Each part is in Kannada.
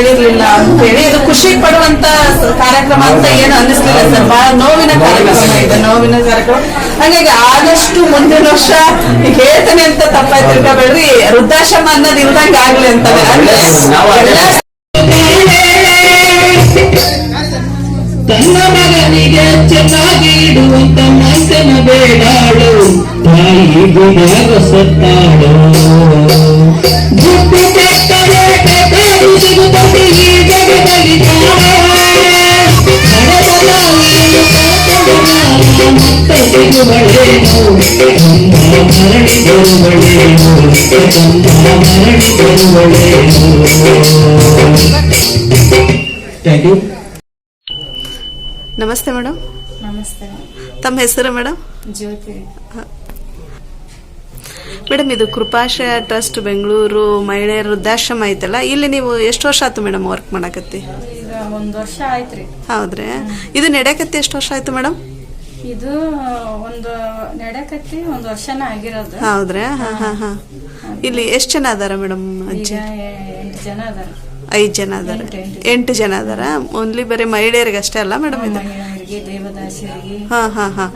ಹೇಳಿರ್ಲಿಲ್ಲ ಅಂತ ಹೇಳಿ ಇದು ಖುಷಿ ಪಡುವಂತ ಕಾರ್ಯಕ್ರಮ ಅಂತ ಏನು ಅನ್ನಿಸ್ಲಿಲ್ಲ ಸರ್. ಬಹಳ ನೋವಿನ ಕಾರ್ಯಕ್ರಮ ಇದೆ ನೋವಿನ ಕಾರ್ಯಕ್ರಮ. ಹಾಗಾಗಿ ಆದಷ್ಟು ಮುಂದಿನ ವರ್ಷ ಹೇಳ್ತೇನೆ ಅಂತ ತಪ್ಪಾಯ್ತು ತಿಳ್ಕೊಬೇಡ್ರಿ. ವೃದ್ಧಾಶ್ರಮ ಅನ್ನೋದು ಇಲ್ದಂಗ ಆಗ್ಲಿ ಅಂತಾನೆ ತನ್ನ ಮಗನಿಗೆ ಚೆನ್ನಾಗಿ ಇಡುವಂತ ಮಾತನ ಬೇಡಾಳು ತಾಯಿ ಗುಡಿಯಾಗ ಸತ್ತಾಳು ದುಡ್ಡು ಕೆಟ್ಟರೆ ಬೇಕಾದು ಸಿಗುತ್ತದೆ ಈ ಜಗದಲ್ಲಿ ಮತ್ತೆ ಸಿಗುವಳೇನು ಮರಳಿ ಬರುವಳೇನು ಮರಳಿ ಬರುವಳೇನು ಥ್ಯಾಂಕ್ ಯು ನಮಸ್ತೆ ಮೇಡಮ್. ನಮಸ್ತೆ. ತಮ್ಮ ಹೆಸರು ಮೇಡಮ್? ಜ್ಯೋತಿ. ಮೇಡಮ್ ಇದು ಕೃಪಾಶಯ ಟ್ರಸ್ಟ್ ಬೆಂಗಳೂರು ಮಹಿಳೆಯರ ವೃದ್ಧಾಶ್ರಮ ಐತಲ್ಲ ಇಲ್ಲಿ ನೀವು ಎಷ್ಟು ವರ್ಷ ಆಯ್ತು ಮೇಡಮ್ ವರ್ಕ್ ಮಾಡಕತ್ತಿ? ಒಂದ್ ವರ್ಷ ಆಯ್ತ್ರಿ. ಹೌದ್ರಿ. ಇದು ನಡೆಯಕತ್ತಿ ಎಷ್ಟು ವರ್ಷ ಆಯ್ತು ಮೇಡಮ್? ಇದು ಒಂದು ನಡೆಕತ್ತಿ ಒಂದು ವರ್ಷನ ಆಗಿರೋದು. ಹೌದ್ರಿ. ಹಾ ಹಾ ಹಾ. ಇಲ್ಲಿ ಎಷ್ಟು ಜನ ಅದಾರ ಮೇಡಮ್ ಅಜ್ಜಿ? ಜನ ಅದಾರ. ಐದು ಜನ ಅದಾರ. ಎಂಟು, ಜನ ಅದಾರ. ಓನ್ಲಿ ಬರೀ ಮಹಿಳೆಯರಿಗೆ ಅಷ್ಟೇ ಅಲ್ಲ ಮೇಡಮ್ ಇದು? ಹಾ ಹಾ ಹಾ.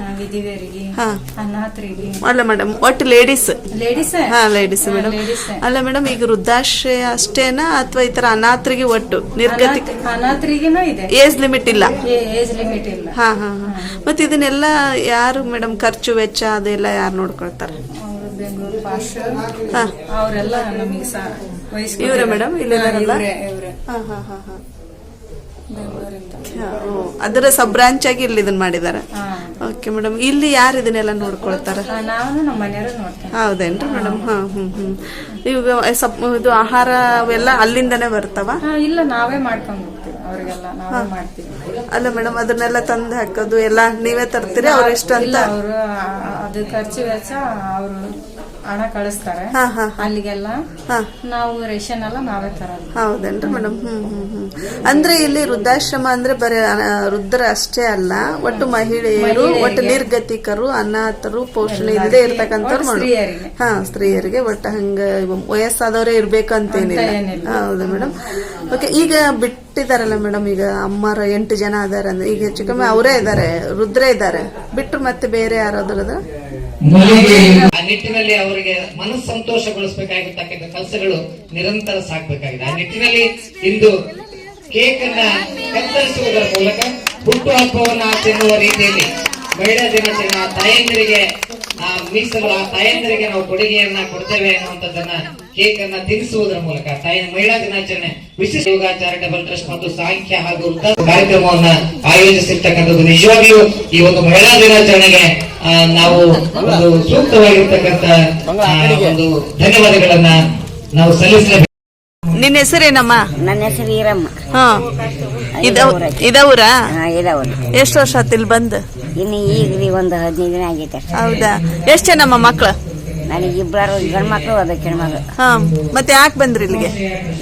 ಅಲ್ಲ ಮೇಡಮ್ ಒಟ್ಟು ಲೇಡೀಸ್ ಲೇಡೀಸ್ ಹಾ ಲೇಡೀಸ್ ಮೇಡಮ್ ಅಲ್ಲ ಮೇಡಮ್ ಈಗ ವೃದ್ಧಾಶ್ರಯ ಅಷ್ಟೇನಾ ಅಥವಾ ಈ ತರ ಅನಾಥರಿಗೆ ಒಟ್ಟು ನಿರ್ಗತಿ? ಅನಾಥರಿಗೆನೂ ಇದೆ. ಏಜ್ ಲಿಮಿಟ್ ಇಲ್ಲ. ಏಜ್ ಲಿಮಿಟ್ ಇಲ್ಲ. ಹಾ ಹಾ ಹಾ. ಮತ್ತೆ ಇದನ್ನೆಲ್ಲ ಯಾರು ಮೇಡಮ್ ಖರ್ಚು ವೆಚ್ಚ ಅದೆಲ್ಲ ಯಾರು ನೋಡ್ಕೊಳ್ತಾರೆ? ಇವ್ರೇ ಮೇಡಮ್ ಓ. ಅದರ ಸಬ್ ಬ್ರಾಂಚ್ ಆಗಿ ಇಲ್ಲಿ ಇದನ್ನ ಮಾಡಿದಾರೆ? ಓಕೆ ಮೇಡಮ್ ಇಲ್ಲಿ ಯಾರು ಇದನ್ನೆಲ್ಲ ನೋಡ್ಕೊಳ್ತಾರೆ? ಹೌದೇನ್ರಿ ಮೇಡಮ್? ಹಾ ಹ್ಮ್ ಹ್ಮ್. ಇವಾಗ ಸಬ್ ಇದು ಆಹಾರ ಅವೆಲ್ಲ ಅಲ್ಲಿಂದನೇ ಬರ್ತಾವ? ಇಲ್ಲ ನಾವೇ ಮಾಡ್ಕೊಂಡು ಅಲ್ಲ ಮೇಡಮ್ ಅದನ್ನೆಲ್ಲ ತಂದು ಹಾಕೋದು ಎಲ್ಲ ನೀವೇ ತರ್ತೀರಿ ಅವ್ರ ಇಷ್ಟ ಅಂತ? ಅವರು ಅದು ಖರ್ಚು ವೆಚ್ಚ ಅವರು ಹಣ ಕಳಿಸ್ತಾರೆ. ಅಲ್ಲಿಗೆಲ್ಲ ಹಾ. ನಾವು ರೇಷನ್ ಎಲ್ಲ ನಾವೇ ತರೋದು. ಹೌದೇನ್ರಿ ಮೇಡಮ್? ಹ್ಮ್ ಹ್ಮ್ ಹ್ಮ್. ಅಂದ್ರೆ ಇಲ್ಲಿ ವೃದ್ಧಾಶ್ರಮ ಅಂದ್ರೆ ಬರೀ ವೃದ್ಧರ ಅಷ್ಟೇ ಅಲ್ಲ ಒಟ್ಟು ಮಹಿಳೆಯರು ಒಟ್ಟು ನಿರ್ಗತಿಕರು ಅನಾಥರು ಪೋಷಣೆ ಇಲ್ಲದೆ ಇರ್ತಕ್ಕಂಥವ್ರು ಮಾಡು. ಹಾ ಸ್ತ್ರೀಯರಿಗೆ ಒಟ್ಟು ಹಂಗ ವಯಸ್ಸಾದವರೇ ಇರ್ಬೇಕಂತೇನಿಲ್ಲ. ಹೌದು ಮೇಡಮ್. ಓಕೆ ಈಗ ಬಿಟ್ಟಿದಾರಲ್ಲ ಮೇಡಮ್ ಈಗ ಅಮ್ಮರ ಎಂಟು ಜನ ಅದಾರ ಅಂದ್ರೆ ಈಗ ಹೆಚ್ಚು ಕಮ್ಮಿ ಅವರೇ ಇದಾರೆ ರುದ್ರೇ ಇದಾರೆ. ಬಿಟ್ರು ಮತ್ತೆ ಬೇರೆ ಯಾರಾದ್ರೂ ಅದ ಆ ನಿಟ್ಟಿನಲ್ಲಿ ಅವರಿಗೆ ಮನಸ್ಸು ಸಂತೋಷಗೊಳಿಸಬೇಕಾಗಿರ್ತಕ್ಕಂಥ ಕೆಲಸಗಳು ನಿರಂತರ ಸಾಕ್ಬೇಕಾಗಿದೆ. ಆ ನಿಟ್ಟಿನಲ್ಲಿ ಇಂದು ಕೇಕ್ ಅನ್ನ ಕತ್ತರಿಸುವುದರ ಮೂಲಕ ಹುಟ್ಟುಹಬ್ಬವನ್ನ ಆಚರಿಸುವ ರೀತಿಯಲ್ಲಿ ಮಹಿಳಾ ದಿನಾಚರಣೆ ಆ ತಾಯಂದಿರಿಗೆ ಆ ಮೀಸಲು ಆ ತಾಯಂದಿರಿಗೆ ನಾವು ಕೊಡುಗೆಯನ್ನ ಕೊಡ್ತೇವೆ ಅನ್ನುವಂಥದ್ದನ್ನ ಕೇಕ್ ಅನ್ನ ತಿನ್ನಿಸುವುದರ ಮೂಲಕ ತಾಯಿ ಮಹಿಳಾ ದಿನಾಚರಣೆ ವಿಶಿಷ್ಟ ಯೋಗ ಚಾರಿಟಬಲ್ ಟ್ರಸ್ಟ್ ಮತ್ತು ಸಾಂಖ್ಯ ಹಾಗೂ ವೃತ್ತ ಕಾರ್ಯಕ್ರಮವನ್ನ ಆಯೋಜಿಸಿರ್ತಕ್ಕಂಥದ್ದು. ನಿಜವಾಗಿಯೂ ಈ ಒಂದು ಮಹಿಳಾ ದಿನಾಚರಣೆಗೆ ನಾವು ಒಂದು ಸೂಕ್ತವಾಗಿರ್ತಕ್ಕಂಥ ಒಂದು ಧನ್ಯವಾದಗಳನ್ನ ನಾವು ಸಲ್ಲಿಸಲೇಬೇಕು. ನಿನ್ನ ಹೆಸರೇನಮ್ಮ ನನ್ನ ಹೆಸರು ಈರಮ್ಮ. ಇದವ್ರಾ ಎಷ್ಟು ವರ್ಷ ಆತ್ ಇಲ್ಲಿ ಬಂದು? ಇನ್ನು ಈಗ ಒಂದು ಹದಿನೈದು ದಿನ ಆಗೈತೆ. ಹೌದಾ? ಎಷ್ಟು ಜನಮ್ಮ ಮಕ್ಳು? ನನಗೆ ಇಬ್ಬರು ಗಂಡು ಮಕ್ಕಳು ಅದ ಹೆಣ್ಮಗಳು ಹಾ ಮತ್ತೆ ಯಾಕೆ ಬಂದ್ರಿ ಇಲ್ಲಿಗೆ?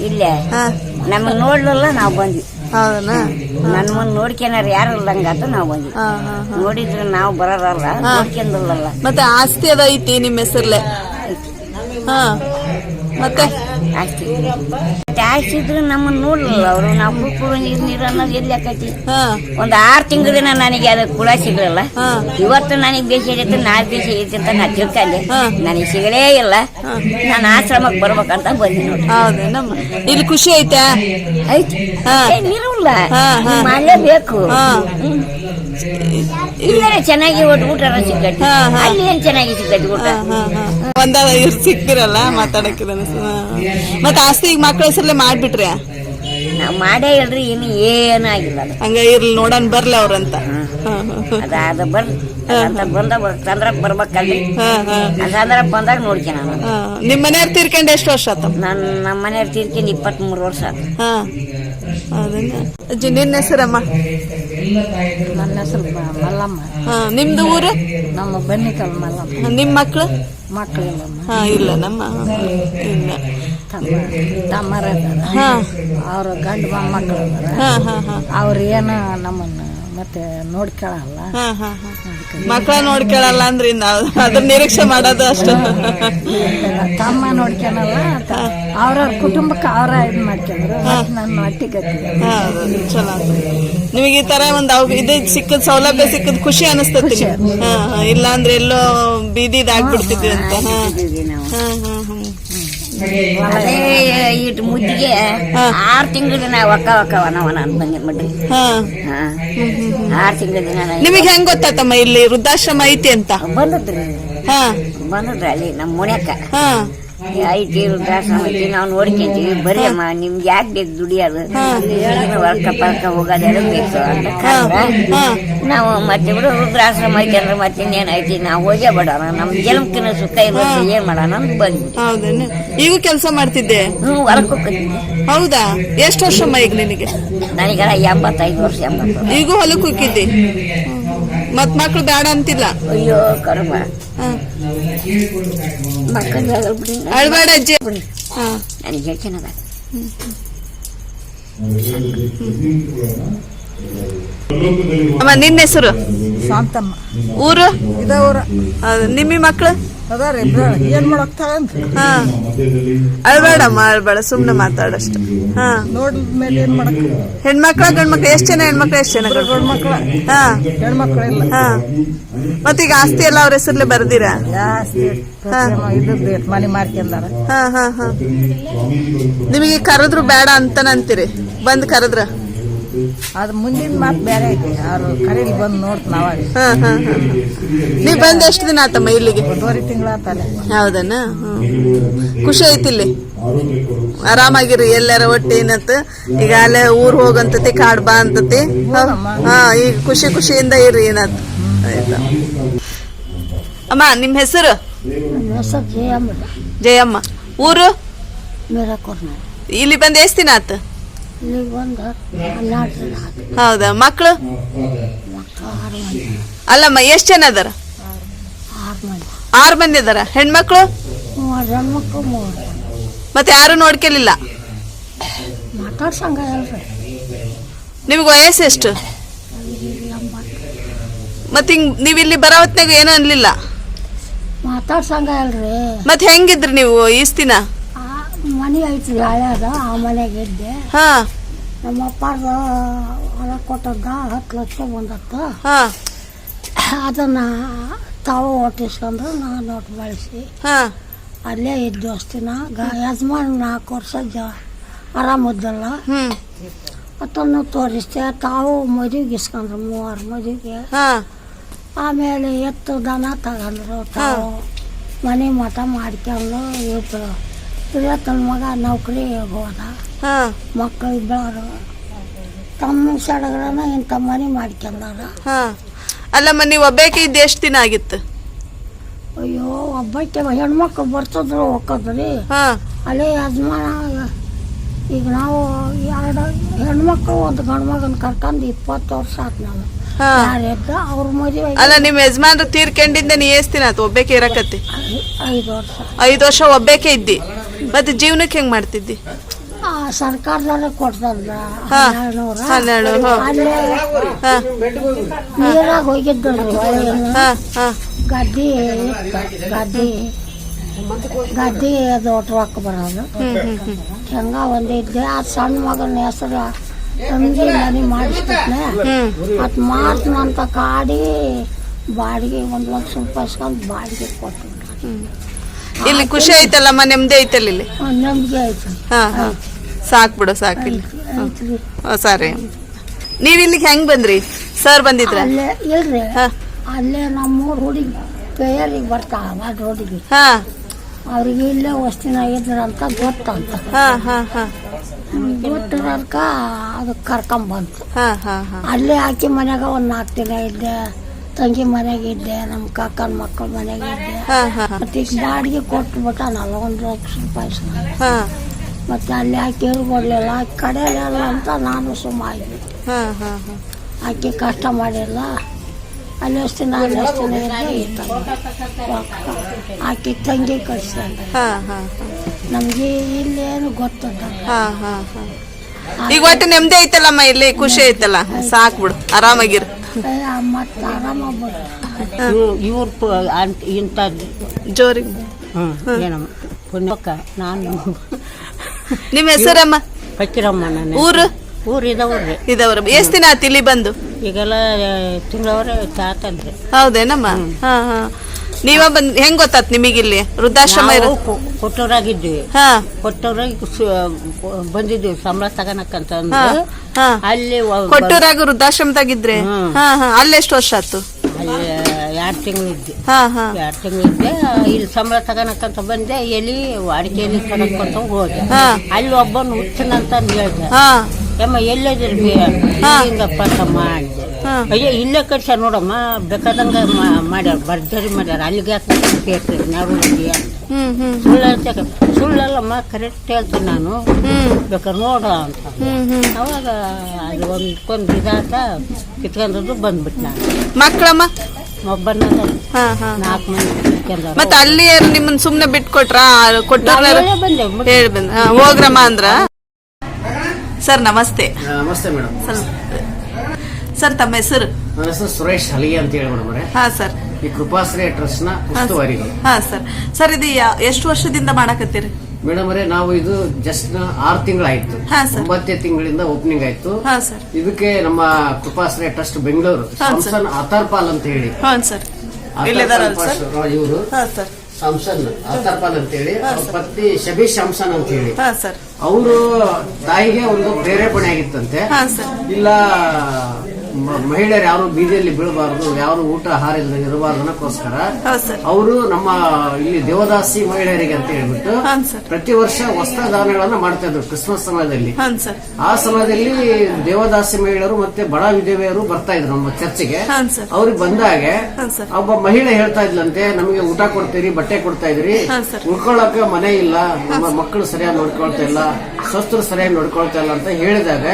ಇಲ್ಲೇ. ಹಾ. ನಮ್ಮನ್ನ ನೋಡ್ಲಿಲ್ಲ ನಾವು ಬಂದ್ವಿ. ಹೌದನಾ? ನನ್ನ ಮುಂದೆ ನೋಡ್ಕೊನಾರ ಯಾರು ಇಲ್ಲಂಗಾತ ನಾವು ಬಂದ್ವಿ. ಹಾ ಹಾ. ನೋಡಿದ್ರೆ ನಾವು ಬರೋರಲ್ಲ ನೋಡ್ಕೊಂಡಿಲ್ಲಲ್ಲ ಮತ್ತೆ ಆಸ್ತಿ ಅದ ಐತಿ ನಿಮ್ಮ ಹೆಸರ್ಲೆ? ಹಾ. ಮತ್ತೆ? ಆಸ್ತಿ. ಇದ್ರೆ ನಮ್ಮನ್ನ ನೋಡ್ಲಿಲ್ಲ ಅವರು. ನಾವು ಕುಡಿಯೋ ನೀರ್ ನೀರು ಅನ್ನೋದು ಎಲ್ಲಿ ಆಕೈತಿ? ಒಂದ್ ಆರ್ ಆರು ತಿಂಗಳ ದಿನ ನನಗೆ ಅದು ಕೂಡ ಸಿಗಲಿಲ್ಲ. ಇವತ್ತು ನನಗೆ ನಾಲ್ಕು ಬೇಸಿ ಐತಿ ಅಂತ ನಾ ತಿಳ್ಕೊಂಡೆ. ನನಗೆ ಸಿಗಲೇ ಇಲ್ಲ. ನಾನು ಆಶ್ರಮಕ್ಕೆ ಬರ್ಬೇಕಂತ ಬಂದೆ ನೋಡಿ. ಇಲ್ಲಿ ಖುಷಿ ಐತಾ? ಐತಿ. ನೀರುಲ್ಲ. ಮಾಡಲೇಬೇಕು. ಇಲ್ಲೇ ಚೆನ್ನಾಗಿ ಒಟ್ಟು ಊಟ ಸಿಕ್ಕಟ್ಟು. ಅಲ್ಲಿ ಏನ್ ಚೆನ್ನಾಗಿ ಸಿಕ್ಕಟ್ಟು ಊಟ. ಒಂದ ಸಿಕ್ತಿರಲ್ಲ ಮಾತಾಡಕ್ಕೆ ಮತ್ತೆ ಆಸ್ತಿ ಈಗ ಮಕ್ಳ ಹೆಸರ್ಲೆ ಮಾಡ್ಬಿಟ್ರಿ? ನಾವು ಮಾಡೇ ಇಲ್ರಿ ಇನ್ನು ಏನು ಆಗಿಲ್ಲ ಅದು. ಹಂಗ ಇರ್ಲಿ ನೋಡನ್ ಬರ್ಲಿ ಅವ್ರಂತ ಅದಾದ. ಅದ ಅದು ಬರ್ ಅಂತ ಬಂದ ಚಂದ್ರಕ್ ಬರ್ಬೇಕಲ್ರಿ. ಆ ಚಂದ್ರಕ್ ಬಂದಾಗ ನೋಡ್ಕೆ ನಾನು. ಹಾ. ನಿಮ್ ಮನೆಯವ್ರ ತೀರ್ಕೊಂಡ್ ಎಷ್ಟು ವರ್ಷ ಆತಮ್ಮ ನನ್ನ ನಮ್ಮ ಮನೆಯವ್ರು ತೀರ್ಕೊಂಡು ಇಪ್ಪತ್ಮೂರು ವರ್ಷ ಆತು. ಹಾ. ಅದನ್ನ. ಅಜ್ಜಿ ನಿನ್ನ ಹೆಸರಮ್ಮ? ನನ್ನ ಹೆಸರು ಮಲ್ಲಮ್ಮ. ಹಾ ನಿಮ್ದು ಊರು? ನಮ್ಮ ಬನ್ನಿಕಲ್ ಮಲ್ಲಮ್ಮ. ನಿಮ್ ಮಕ್ಳು? ಮಕ್ಕಳಿಲ್ಲಮ್ಮ ಹಾ ಇಲ್ಲ ನಮ್ಮ ಹಾ, ಇಲ್ಲ. ತಮ್ಮ ತಮ್ಮರ ಹಾ. ಅವ್ರ ಗಂಡು ಮೊಮ್ಮಕ್ಕಳು ಹಾ ಹಾ ಹಾ. ಅವ್ರು ಏನು ನಮ್ಮನ್ನ ಮತ್ತೆ ನೋಡ್ಕೊಳಲ್ಲ. ಹಾ ಹಾ ಹಾ. ಮಕ್ಕಳ ನೋಡ್ಕೊಳಲ್ಲ ಅಂದ್ರೆ ಇನ್ನು ಅದನ್ನ ನಿರೀಕ್ಷೆ ಮಾಡೋದು ಅಷ್ಟು. ತಮ್ಮ ನೋಡ್ಕೊಳಲ್ಲ ಅವ್ರವ್ರ ಕುಟುಂಬಕ್ಕೆ ಅವರ ಇದು ಮಾಡ್ಕೊಂಡ್ರು ನನ್ನ ಒಟ್ಟಿಗೆ ಚಲೋ. ನಿಮಗೆ ಈ ತರ ಒಂದು ಅವ್ ಇದು ಸಿಕ್ಕದ ಸೌಲಭ್ಯ ಸಿಕ್ಕದ್ ಖುಷಿ ಅನಿಸ್ತದೆ ಇಲ್ಲ ಅಂದ್ರೆ ಎಲ್ಲೋ ಬೀದಿದ್ ಇದಾಗ್ಬಿಡ್ತಿದ್ವಿ ಅಂತ. ಹಾ ನಾವು. ಹಾ. ಹಾ ಹಾ ಅದೇ ಇಟ್ ಮುದ್ದಿಗೆ ಆರು ತಿಂಗಳ ದಿನ ಒಕ್ಕ ಒಕ್ಕ ಬಂದೆ ಮಡ್ರಿ ಹಾ. ಹಾ. ಆರು ತಿಂಗಳ ದಿನ ನಿಮಗೆ ಹೆಂಗ್ ಗೊತ್ತಾತಮ್ಮ ಇಲ್ಲಿ ವೃದ್ಧಾಶ್ರಮ ಐತಿ ಅಂತ? ಬಂದದ್ರಿ. ಹಾ. ಬಂದದ್ರಿ ಅಲ್ಲಿ ನಮ್ಮ ಮುಣ್ಯಕ್ಕ. ಹಾ. ಐತಿ ಐತಿ ನಾವು ನೋಡ್ಕೊಂತೀವಿ. ಬರೀ ಅಮ್ಮ ನಿಮ್ಗೆ ಯಾಕೆ ಬೇಕು ದುಡಿಯೋದು? ವರ್ಕ ಪಲ್ಕ ಹೋಗೋದೆಲ್ಲ ಬೇಕು? ಅಂತ ಕರ್ದ್ರ ನಾವು ಮತ್ತೆ ಬಿಡು ವೃದ್ಧಾಶ್ರಮ ಐತಿ ಅಂದ್ರೆ ಮತ್ತೆ ಇನ್ನೇನು ಐತಿ ನಾವು ಹೋಗೇ ಬಿಡೋಣ ನಮ್ ಜನ್ಮಕ್ಕಿನ ಸುಖ ಇರುತ್ತೆ ಏನ್ ಮಾಡೋಣ ಅಂತ ಹೌದೇನು ಈಗೂ ಕೆಲಸ ಮಾಡ್ತಿದ್ದೆ? ಹ್ಞೂ ವರ್ಕ್ ಹೋಗ್ತಿದ್ವಿ ಹೌದಾ? ಎಷ್ಟು ವರ್ಷ ಈಗ ನಿನಗೆ? ನನಗೆಲ್ಲ ಎಂಬತ್ತೈದು ವರ್ಷ ಎಂಬತ್ತು ಈಗೂ ಹೊಲಕ್ಕೆ ಹೋಗಿದ್ದಿ? ಮತ್ ಮಕ್ಳು ಬೇಡ ಅಂತಿಲ್ಲ? ಅಯ್ಯೋ ಕರ್ಮ. ಹಾ. ಮಕ್ಕಳು ಬಿಡಿ. ಅಳ್ಬೇಡ ಅಜ್ಜಿ. ಹಾ. ನನಗೆ ಹೇಳ್ಕೊಳದ ಅಮ್ಮ ನಿನ್ನ ಹೆಸರು? ಶಾಂತಮ್ಮ. ಊರು? ಇದವ್ರ. ನಿಮ್ಮಿ ಮಕ್ಳು? ಅದಾರ ಏನ್ ಮಾಡಕ್ ಹಾ. ಅಳ್ಬೇಡಮ್ಮ ಅಳ್ಬೇಡ ಸುಮ್ನೆ ಮಾತಾಡಷ್ಟು. ಹಾ. ನೋಡಿದ ಮೇಲೆ ಏನ್ ಮಾಡಕ್? ಹೆಣ್ಮಕ್ಳ ಗಂಡ್ಮಕ್ಳು ಎಷ್ಟ್ ಜನ ಹೆಣ್ಮಕ್ಳು ಎಷ್ಟು ಜನ ಗಂಡ್ಮಕ್ಳು? ಮಕ್ಳ ಹಾ. ಹೆಣ್ಮಕ್ಳು ಇಲ್ಲ. ಹಾ. ಮತ್ತೀಗ ಆಸ್ತಿ ಎಲ್ಲ ಅವ್ರ ಹೆಸರ್ಲೆ ಬರ್ದಿರ? ಮನೆ ಮಾರ್ಕೊಂಡಾರ ಹಾ ಹಾ ಹಾ. ನಿಮಗೆ ಕರೆದ್ರು ಬೇಡ ಅಂತನಂತೀರಿ ಬಂದ್ ಕರೆದ್ರ. ಅದು ಮುಂದಿನ ಮಾತು ಬೇರೆ ಐತಿ. ಅವ್ರು ಕರೀಲಿ ಬಂದು ನೋಡ್ತ ಅವಾಗ ಹಾ ಹಾ ಹಾ. ನೀವ್ ಬಂದ್ ಎಷ್ಟು ದಿನ ಆತಮ್ಮ ಇಲ್ಲಿಗೆ? ಒಂದೂವರೆ ತಿಂಗಳ ಆತಲ್ಲ ಹೌದನ. ಖುಷಿ ಐತಿ ಇಲ್ಲಿ. ಆರಾಮಾಗಿರಿ ಎಲ್ಲಾರ ಒಟ್ಟು ಏನತ್. ಈಗ ಅಲ್ಲೇ ಊರ್ ಹೋಗಂತತಿ ಕಾಡ್ ಬಾ ಅಂತತಿ. ಹಾ ಈಗ ಖುಷಿ ಖುಷಿಯಿಂದ ಇರಿ ಏನತ್. ಆಯ್ತಾ? ಅಮ್ಮ ನಿಮ್ ಹೆಸರು? ಹೊಸ ಜಯಮ್ಮ. ಜಯಮ್ಮ. ಊರು? ಇಲ್ಲಿ ಬಂದ್ ಎಷ್ಟ್ ದಿನ ಆತ? ಹನ್ನೆರಡು ಜನ ಹೌದಾ? ಮಕ್ಳು? ಮಕ್ಕಳು ಆರು ಮಂದಿ ಅಲ್ಲಮ್ಮ ಎಷ್ಟ್ ಜನ ಅದಾರ? ಆರು ಮಂದಿ ಆರ್ ಮಂದಿ ಅದಾರ. ಹೆಣ್ಮಕ್ಳು? ಮಕ್ಕಳು ಮತ್ತೆ ಯಾರು ನೋಡ್ಕೊಲಿಲ್ಲ? ಮಾತಾಡ್ಸಂಗ ಅಲ್ರಿ ನಿಮ್ಗೆ ವಯಸ್ಸು ಎಷ್ಟು? ಮತ್ ಹಿಂಗ್ ನೀವ್ ಇಲ್ಲಿ ಬರೋ ಹೊತ್ನಾಗ ಏನೂ ಅನ್ಲಿಲ್ಲ? ಮಾತಾಡ್ಸಂಗ ಅಲ್ರಿ ಮತ್ ಹೆಂಗಿದ್ರಿ ನೀವು ಈಸ್ ದಿನ? ಆ ಮನೆ ಐತಿ ಹಳ್ಯಾದ ಆ ಮನೆಗೆ ಇದ್ದೆ. ಹಾ. ನಮ್ಮ ಅಪ್ಪಾರ್ದ ಹೊಲ ಕೊಟ್ಟದ್ದ ಹತ್ತು ಲಕ್ಷ ಬಂದತ್ತ. ಹಾ. ಅದನ್ನ ತಾವು ಒಟ್ಟಿಸ್ಕೊಂಡು ನಾನು ಒಟ್ಟು ಬಳಸಿ ಹಾ. ಅಲ್ಲೇ ಇದ್ದು ಅಷ್ಟಿನ. ಯಜಮಾನ್ ನಾಲ್ಕು ವರ್ಷ ಜ ಆರಾಮದ್ದಲ್ಲ ಹ್ಮ್. ಅದನ್ನು ತೋರಿಸ್ದೆ ತಾವು ಮದುವೆಗೆ ಇಸ್ಕೊಂಡ್ರು ಮೂವರು ಮದುವೆಗೆ. ಹಾ. ಆಮೇಲೆ ಎತ್ತು ದನ ತಗೊಂಡ್ರು ತಾವು. ಮನೆ ಮಠ ಮಾಡ್ಕೊಂಡು ಇಬ್ಬರು ಇವತ್ತನ ಮಗ ನೌಕರಿ ಹೋದ. ಹಾ. ಮಕ್ಕಳು ಇಬ್ಬರು ತಮ್ಮ ಸಡಗರನ ಇಂಥ ಮನೆ ಮಾಡ್ಕೊಂಡಾರ. ಹಾ. ಅಲ್ಲಮ್ಮ ನೀವು ಒಬ್ಬಾಕೆ ಇದ್ದು ಎಷ್ಟ್ ದಿನ ಆಗಿತ್ತು? ಅಯ್ಯೋ ಒಬ್ಬಕ್ಕೆ ಹೆಣ್ಮಕ್ಳು ಬರ್ತದ್ರು ಹೋಗೋದ್ರಿ ಹಾ. ಅಲ್ಲೇ ಯಜಮಾನ ಈಗ ನಾವು ಎರಡು ಹೆಣ್ಮಕ್ಳು ಒಂದು ಗಂಡು ಮಗನ ಕರ್ಕೊಂಡು ಇಪ್ಪತ್ತು ವರ್ಷ ಆಯ್ತು ನಾವು ಹಾ. ಯಾರಿದ್ದ ಅವ್ರ ಮದುವೆ ಅಲ್ಲ ನಿಮ್ ಯಜಮಾನ್ರು ತೀರ್ಕೊಂಡಿದ್ದ ನೀ ಏಸ್ತಿನ ಆತು ಒಬ್ಬೇಕೆ ಇರಕತ್ತಿ? ಐದು ವರ್ಷ. ಐದು ವರ್ಷ ಒಬ್ಬೇಕೆ ಇದ್ದಿ. ಮತ್ತೆ ಜೀವನಕ್ಕೆ ಹೆಂಗ್ ಮಾಡ್ತಿದ್ದಿ? ಆ ಸರ್ಕಾರದವ್ರೆ ಕೊಡ್ತದ್ರ ಹಾ. ಹನ್ನೆರಡು ಹನ್ನೆರಡು, ಹಾ. ಅಲ್ಲೇ ಹಾ. ನೀರಾಗ ಹಾ ಹಾ. ಗದ್ದೆ ಇತ್ತು, ಗದ್ದೆ. ಗದ್ದೆ ಅದು ಒಟ್ಟು ಬರೋದು. ಹ್ಮ್ ಹ್ಮ್ ಹ್ಮ್. ಹೆಂಗ ಒಂದಿದ್ದೆ ಆ ಸಣ್ಣ ಮಗನ ಹೆಸರು ತಂಗಿ ಮನೆ ಮಾಡಿಸ್ತಿದ್ನೆ ಅದು ಮಾಡ್ತೀನಿ ಅಂತ ಕಾಡಿ ಬಾಡಿಗೆ ಒಂದು ಲಕ್ಷ ರೂಪಾಯಿ ಇಸ್ಕೊಂಡು ಬಾಡಿಗೆ ಕೊಟ್ಟು ಇಲ್ಲಿ ಖುಷಿ ಐತಲ್ಲಮ್ಮ ನೆಮ್ಮದಿ ಐತಲ್ಲ ಇಲ್ಲಿ? ನೆಮ್ಮದಿ ಆಯ್ತು. ಹಾ ಹಾ. ಸಾಕ್ ಬಿಡು ಸಾಕಿಲ್ಲ ಇಲ್ಲಿ. ಸರಿ. ನೀವ್ ಇಲ್ಲಿಗೆ ಹೆಂಗ್ ಬಂದ್ರಿ? ಸರ್ ಬಂದಿದ್ರ? ಅಲ್ಲೇ ಇಲ್ರಿ. ಹಾ. ಅಲ್ಲೇ ನಮ್ಮೂರು ಹುಡುಗಿ ಪೇರಿಗೆ ಬರ್ತಾ ರೋಡಿಗೆ ಹುಡುಗಿ. ಹಾ. ಅವ್ರಿಗೆ ಇಲ್ಲೇ ವಸ್ತಿನ ಇದ್ರಂತ ಗೊತ್ತಂತ ಹಾ ಹಾ ಹಾ. ಗೊತ್ತಿರೋದ್ಕ ಅದು ಕರ್ಕೊಂಬಂತು. ಹಾ ಹಾ ಹಾ. ಅಲ್ಲೇ ಆಕಿ ಮನ್ಯಾಗ ಒಂದ್ ನಾಲ್ಕು ದಿನ ಇದ್ದೆ ತಂಗಿ ಮನೆಗೆ ಇದ್ದೆ ನಮ್ಮ ಕಾಕನ ಮಕ್ಕಳ ಮನೆಗೆ ಇದ್ದೆ. ಹಾ ಹಾ ಮತ್ತೆ ಈಗ ಬಾಡಿಗೆ ಕೊಟ್ಟು ಬಿಟ್ಟ ಒಂದು ಲಕ್ಷ ರೂಪಾಯಿ. ಹಾ. ಮತ್ತೆ ಅಲ್ಲಿ ಆಕೆ ಕೊಡಲಿಲ್ಲ ಆಕೆ ಕಡೆಯಲ್ಲ ಅಂತ ನಾನು ಸುಮ್ಮ ಹಾ ಹಾ ಹಾ. ಆಕೆ ಕಷ್ಟ ಮಾಡಿಲ್ಲ. ಅಲ್ಲಿ ಎಷ್ಟು ದಿನ ಅಷ್ಟು ಇದ್ದೆ. ಇತ್ತು ಆಕೆ ತಂಗಿ ಹಾ ನಮಗೆ ಇಲ್ಲೇನು ಗೊತ್ತದ ಹಾ ಹಾ ಹಾ. ಈಗ ಒಟ್ಟು ನೆಮ್ಮದಿ ಐತಲ್ಲಮ್ಮ ಇಲ್ಲಿ? ಖುಷಿ ಐತಲ್ಲ? ಸಾಕ್ ಬಿಡು. ಆರಾಮಾಗಿರು. ಮತ್ತೆ ಆರಾಮ ಇವ್ರು ಇಂಥ ಜೋರಿ. ಏನಮ್ಮ? ಪುಣ್ಯಕ್ಕ ನಾನು ನಿಮ್ಮ ಹೆಸರಮ್ಮ? ಪಕ್ಕಿರಮ್ಮ ನಾನು ಊರು? ಊರು ಇದಾವ್ರಿ ಇದವ್ರ ಎಷ್ಟ್ ದಿನ ಆತು ಇಲ್ಲಿ ಬಂದು? ಈಗೆಲ್ಲ ತಿಂಗಳವರೆ ತಾತಂದ್ರೆ ಹೌದೇನಮ್ಮ ಹಾ ಹಾ. ನೀವ ಬಂದ್ ಹೆಂಗ್ ಗೊತ್ತಾತ್ ನಿಮಗಿಲ್ಲಿ ವೃದ್ಧಾಶ್ರಮ ಇರೋ ನಾವು ಹಾ. ಕೊಟ್ಟೂರಾಗಿ ಸು- ಬಂದಿದ್ವಿ ಸಂಬಳ ತಗೋಣಕ್ಕಂತ ಹಾ ಅಲ್ಲಿ ಒ- ಕೊಟ್ಟೂರಾಗ ವೃದ್ಧಾಶ್ರಮದಾಗಿದ್ರೆ? ಹ್ಮ್. ಹಾ ಹಾ. ಅಲ್ಲಿ ಎಷ್ಟು ವರ್ಷ ಆತು ಅಲ್ಲಿ ಎರಡು ತಿಂಗಳು ಇದ್ದೆ. ಹಾ ಹಾ. ಎರಡು ತಿಂಗಳು ಇದ್ದೆ ಇಲ್ಲಿ ಸಂಬಳ ತಗೋಣಕ್ಕಂತ ಬಂದೆ ಎಲ್ಲಿ ಅಡಿಕೆ ಎಲಿ ತಗೊಂಡ್ಕೊಂತ ಹೋದೆ. ಹಾ. ಅಲ್ಲಿ ಒಬ್ಬನು ಹುಚ್ಚನಂತ ಹೇಳ್ದೆ. ಹಾ. ಯಮ್ಮ ಎಲ್ಲದಿರ್ಬಿ ಹಿಂಗಪ್ಪ ತಮ್ಮ ಅಯ್ಯ ಇಲ್ಲ ಅಯ್ಯೋ ಇಲ್ಲೇ ನೋಡಮ್ಮ ಬೇಕಾದಂಗ ಮಾ- ಮಾಡ್ಯಾರ ಭರ್ಜರಿ ಮಾಡ್ಯಾರ. ಅಲ್ಲಿಗೆ ಯಾಕೆ ಕೇಳ್ತೀರಿ? ನಾವು ಹ್ಮ್ ಹ್ಮ್. ಸುಳ್ಳು ಹೇಳ್ತೇನೆ ಸುಳ್ಳಲ್ಲಮ್ಮ ಕರೆಕ್ಟ್ ಹೇಳ್ತೀನಿ ನಾನು. ಹ್ಮ್. ಬೇಕಾದ್ರೆ ನೋಡ ಅಂತ. ಹ್ಮ್ ಹ್ಮ್. ಅವಾಗ ಅದು ಒಂದ್ಕೊಂದು ಇದಾತ ಕಿತ್ಕೊಂಡದ್ದು ಬಂದ್ಬಿಟ್ಟು ನಾನು. ಮಕ್ಕಳಮ್ಮ ಮತ್ತೆ ಹಾ ಹಾ ನಾಲ್ಕು ಮಂದಿ ಕಿತ್ಕೊಂಡವ್ರು. ಮತ್ತ ಅಲ್ಲಿ ನಿಮ್ಮನ್ ಸುಮ್ನೆ ಬಿಟ್ಕೊಟ್ರ? ಕೊಟ್ಟ ನಾವ್ ಹೇಳೇ ಬಂದೆ ಹೇಳಿ ಬಂದ. ಹೋಗ್ರಮ್ಮ ಅಂದ್ರ? ಸರ್ ನಮಸ್ತೆ. ನಮಸ್ತೆ ಮೇಡಮ್. ಸರ್ ತಮ್ಮ ಹೆಸರು? ನನ್ನ ಹೆಸರು ಸುರೇಶ್ ಹಲಿಗೆ ಅಂತ ಹೇಳಿ ಮೇಡಮ್ ಅವರೇ. ಹಾ ಸರ್. ಈ ಕೃಪಾಶ್ರಯ ಟ್ರಸ್ಟ್ನ ಉಸ್ತುವಾರಿಗಳು. ಹಾ ಸರ್. ಸರ್ ಇದು ಯಾ- ಎಷ್ಟು ವರ್ಷದಿಂದ ಮಾಡಕತ್ತೀರಿ? ಮೇಡಮ್ ಅವರೇ ನಾವು ಇದು ಜಸ್ಟ್ ಆರು ತಿಂಗಳಾಯ್ತು. ಹಾ, ಸರ್. ಒಂಬತ್ತೇ ತಿಂಗಳಿಂದ ಓಪನಿಂಗ್ ಆಯ್ತು. ಹಾ ಸರ್. ಇದಕ್ಕೆ ನಮ್ಮ ಕೃಪಾಶ್ರಯ ಟ್ರಸ್ಟ್ ಬೆಂಗಳೂರು ಹಾ, ಸರ್. ಅತಾರ್ಪಾಲ್ ಅಂತ ಹೇಳಿ. ಹಾ ಸರ್. ಇಲ್ಲಿದಾರಲ್ಲ ಸರ್? ಇವರು. ಹಾ ಸರ್. ಸಾಮ್ಸನ್ ಅತಾರ್ಪಾಲ್ ಅಂತ ಹೇಳಿ ಅವ್ರ ಪತ್ನಿ ಶಬೀಶ್ ಶಾಮ್ಸನ್ ಅಂತ ಹೇಳಿ ಹಾ ಸರ್. ಅವರು ತಾಯಿಗೆ ಒಂದು ಪ್ರೇರೇಪಣೆ ಆಗಿತ್ತಂತೆ. ಹಾ ಸರ್. ಇಲ್ಲ ಮಹಿಳೆಯರು ಯಾರು ಬೀದಿಯಲ್ಲಿ ಬೀಳಬಾರದು ಯಾರು ಊಟ ಆಹಾರ ಇಲ್ಲದೆ ಇರಬಾರ್ದು ಅನ್ನೋಕ್ಕೋಸ್ಕರ ಹೌದು ಸರ್. ಅವರು ನಮ್ಮ ಇಲ್ಲಿ ದೇವದಾಸಿ ಮಹಿಳೆಯರಿಗೆ ಅಂತ ಹೇಳ್ಬಿಟ್ಟು ಪ್ರತಿ ವರ್ಷ ವಸ್ತ್ರದಾನಗಳನ್ನ ಮಾಡ್ತಾ ಇದ್ರು ಕ್ರಿಸ್ಮಸ್ ಸಮಯದಲ್ಲಿ. ಆ ಸಮಯದಲ್ಲಿ ದೇವದಾಸಿ ಮಹಿಳೆಯರು ಮತ್ತೆ ಬಡ ವಿಧವೆಯರು ಬರ್ತಾ ಇದ್ರು ನಮ್ಮ ಚರ್ಚಿಗೆ. ಅವ್ರಿಗೆ ಬಂದಾಗೆ ಒಬ್ಬ ಮಹಿಳೆ ಹೇಳ್ತಾ ಇದ್ಲಂತೆ ನಮಗೆ ಊಟ ಕೊಡ್ತೀರಿ ಬಟ್ಟೆ ಕೊಡ್ತಾ ಇದ್ರಿ. ಉಳ್ಕೊಳ್ಳೋಕೆ ಮನೆ ಇಲ್ಲ. ನಮ್ಮ ಮಕ್ಕಳು ಸರಿಯಾಗಿ ನೋಡ್ಕೊಳ್ತಾ ಇಲ್ಲ. ಸ್ವಸ್ಥರು ಸರಿಯಾಗಿ ನೋಡ್ಕೊಳ್ತಾ ಇಲ್ಲ ಅಂತ ಹೇಳಿದಾಗ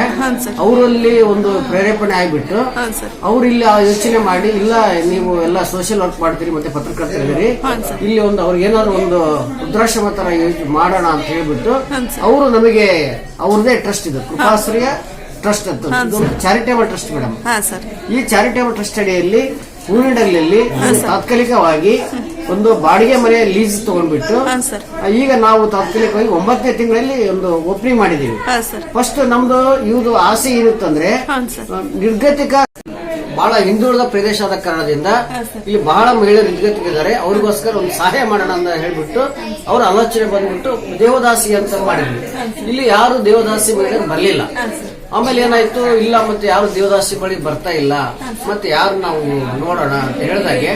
ಅವರಲ್ಲಿ ಒಂದು ಪ್ರೇರೇಪಣೆ ಆಗ್ಬಿಟ್ಟು ಹಾಂ ಸರ್. ಅವ್ರು ಇಲ್ಲಿ ಆ ಯೋಚನೆ ಮಾಡಿ ಇಲ್ಲ ನೀವು ಎಲ್ಲ ಸೋಷಿಯಲ್ ವರ್ಕ್ ಮಾಡ್ತೀರಿ ಮತ್ತೆ ಪತ್ರಕರ್ತರಿದ್ದೀರಿ ಇಲ್ಲಿ ಒಂದು ಅವ್ರಿಗೆ ಏನಾದ್ರು ಒಂದು ವೃದ್ಧಾಶ್ರಮ ತರ ಯೋಚನೆ ಮಾಡೋಣ ಅಂತ ಹೇಳ್ಬಿಟ್ಟು ಅವರು ನಮಗೆ ಅವ್ರದೇ ಟ್ರಸ್ಟ್ ಇದು. ಕೃಪಾಶ್ರಯ ಟ್ರಸ್ಟ್ ಅಂತ ಚಾರಿಟೇಬಲ್ ಟ್ರಸ್ಟ್ ಮೇಡಮ್ ಈ ಚಾರಿಟೇಬಲ್ ಟ್ರಸ್ಟ್ ಅಡಿಯಲ್ಲಿ ಹೂವಿನಡಗಲಿಯಲ್ಲಿ ತಾತ್ಕಾಲಿಕವಾಗಿ ಒಂದು ಬಾಡಿಗೆ ಮನೆ ಲೀಸ್ ತಗೊಂಡ್ಬಿಟ್ಟು ಹಾಂ ಸರ್. ಈಗ ನಾವು ತಾತ್ಕಾಲಿಕವಾಗಿ ಒಂಬತ್ತನೇ ತಿಂಗಳಲ್ಲಿ ಒಂದು ಓಪನಿಂಗ್ ಮಾಡಿದೀವಿ ಹಾ ಸರ್. ಫಸ್ಟ್ ನಮ್ದು ಇವ್ದು ಆಸೆ ಏನಿತ್ತಂದ್ರೆ ಹಾಂ ಸರ್. ನಿರ್ಗತಿಕ ಬಹಳ ಹಿಂದುಳಿದ ಪ್ರದೇಶ ಆದ ಕಾರಣದಿಂದ ಇಲ್ಲಿ ಬಹಳ ಮಹಿಳೆಯರು ನಿರ್ಗತಿಕಿದ್ದಾರೆ. ಅವ್ರಿಗೋಸ್ಕರ ಒಂದು ಸಹಾಯ ಮಾಡೋಣ ಅಂತ ಹೇಳ್ಬಿಟ್ಟು ಅವ್ರ ಆಲೋಚನೆ ಬಂದ್ಬಿಟ್ಟು ದೇವದಾಸಿ ಅಂತ ಮಾಡಿದ್ವಿ. ಇಲ್ಲಿ ಯಾರು ದೇವದಾಸಿ ಮಹಿಳೆಯರು ಬರಲಿಲ್ಲ. ಆಮೇಲೆ ಏನಾಯ್ತು, ಇಲ್ಲ ಮತ್ತೆ ಯಾರು ದೇವದಾಸಿ ಬಳಿ ಬರ್ತಾ ಇಲ್ಲ, ಮತ್ತೆ ಯಾರು ನಾವು ನೋಡೋಣ ಅಂತ ಹೇಳಿದಾಗೆ,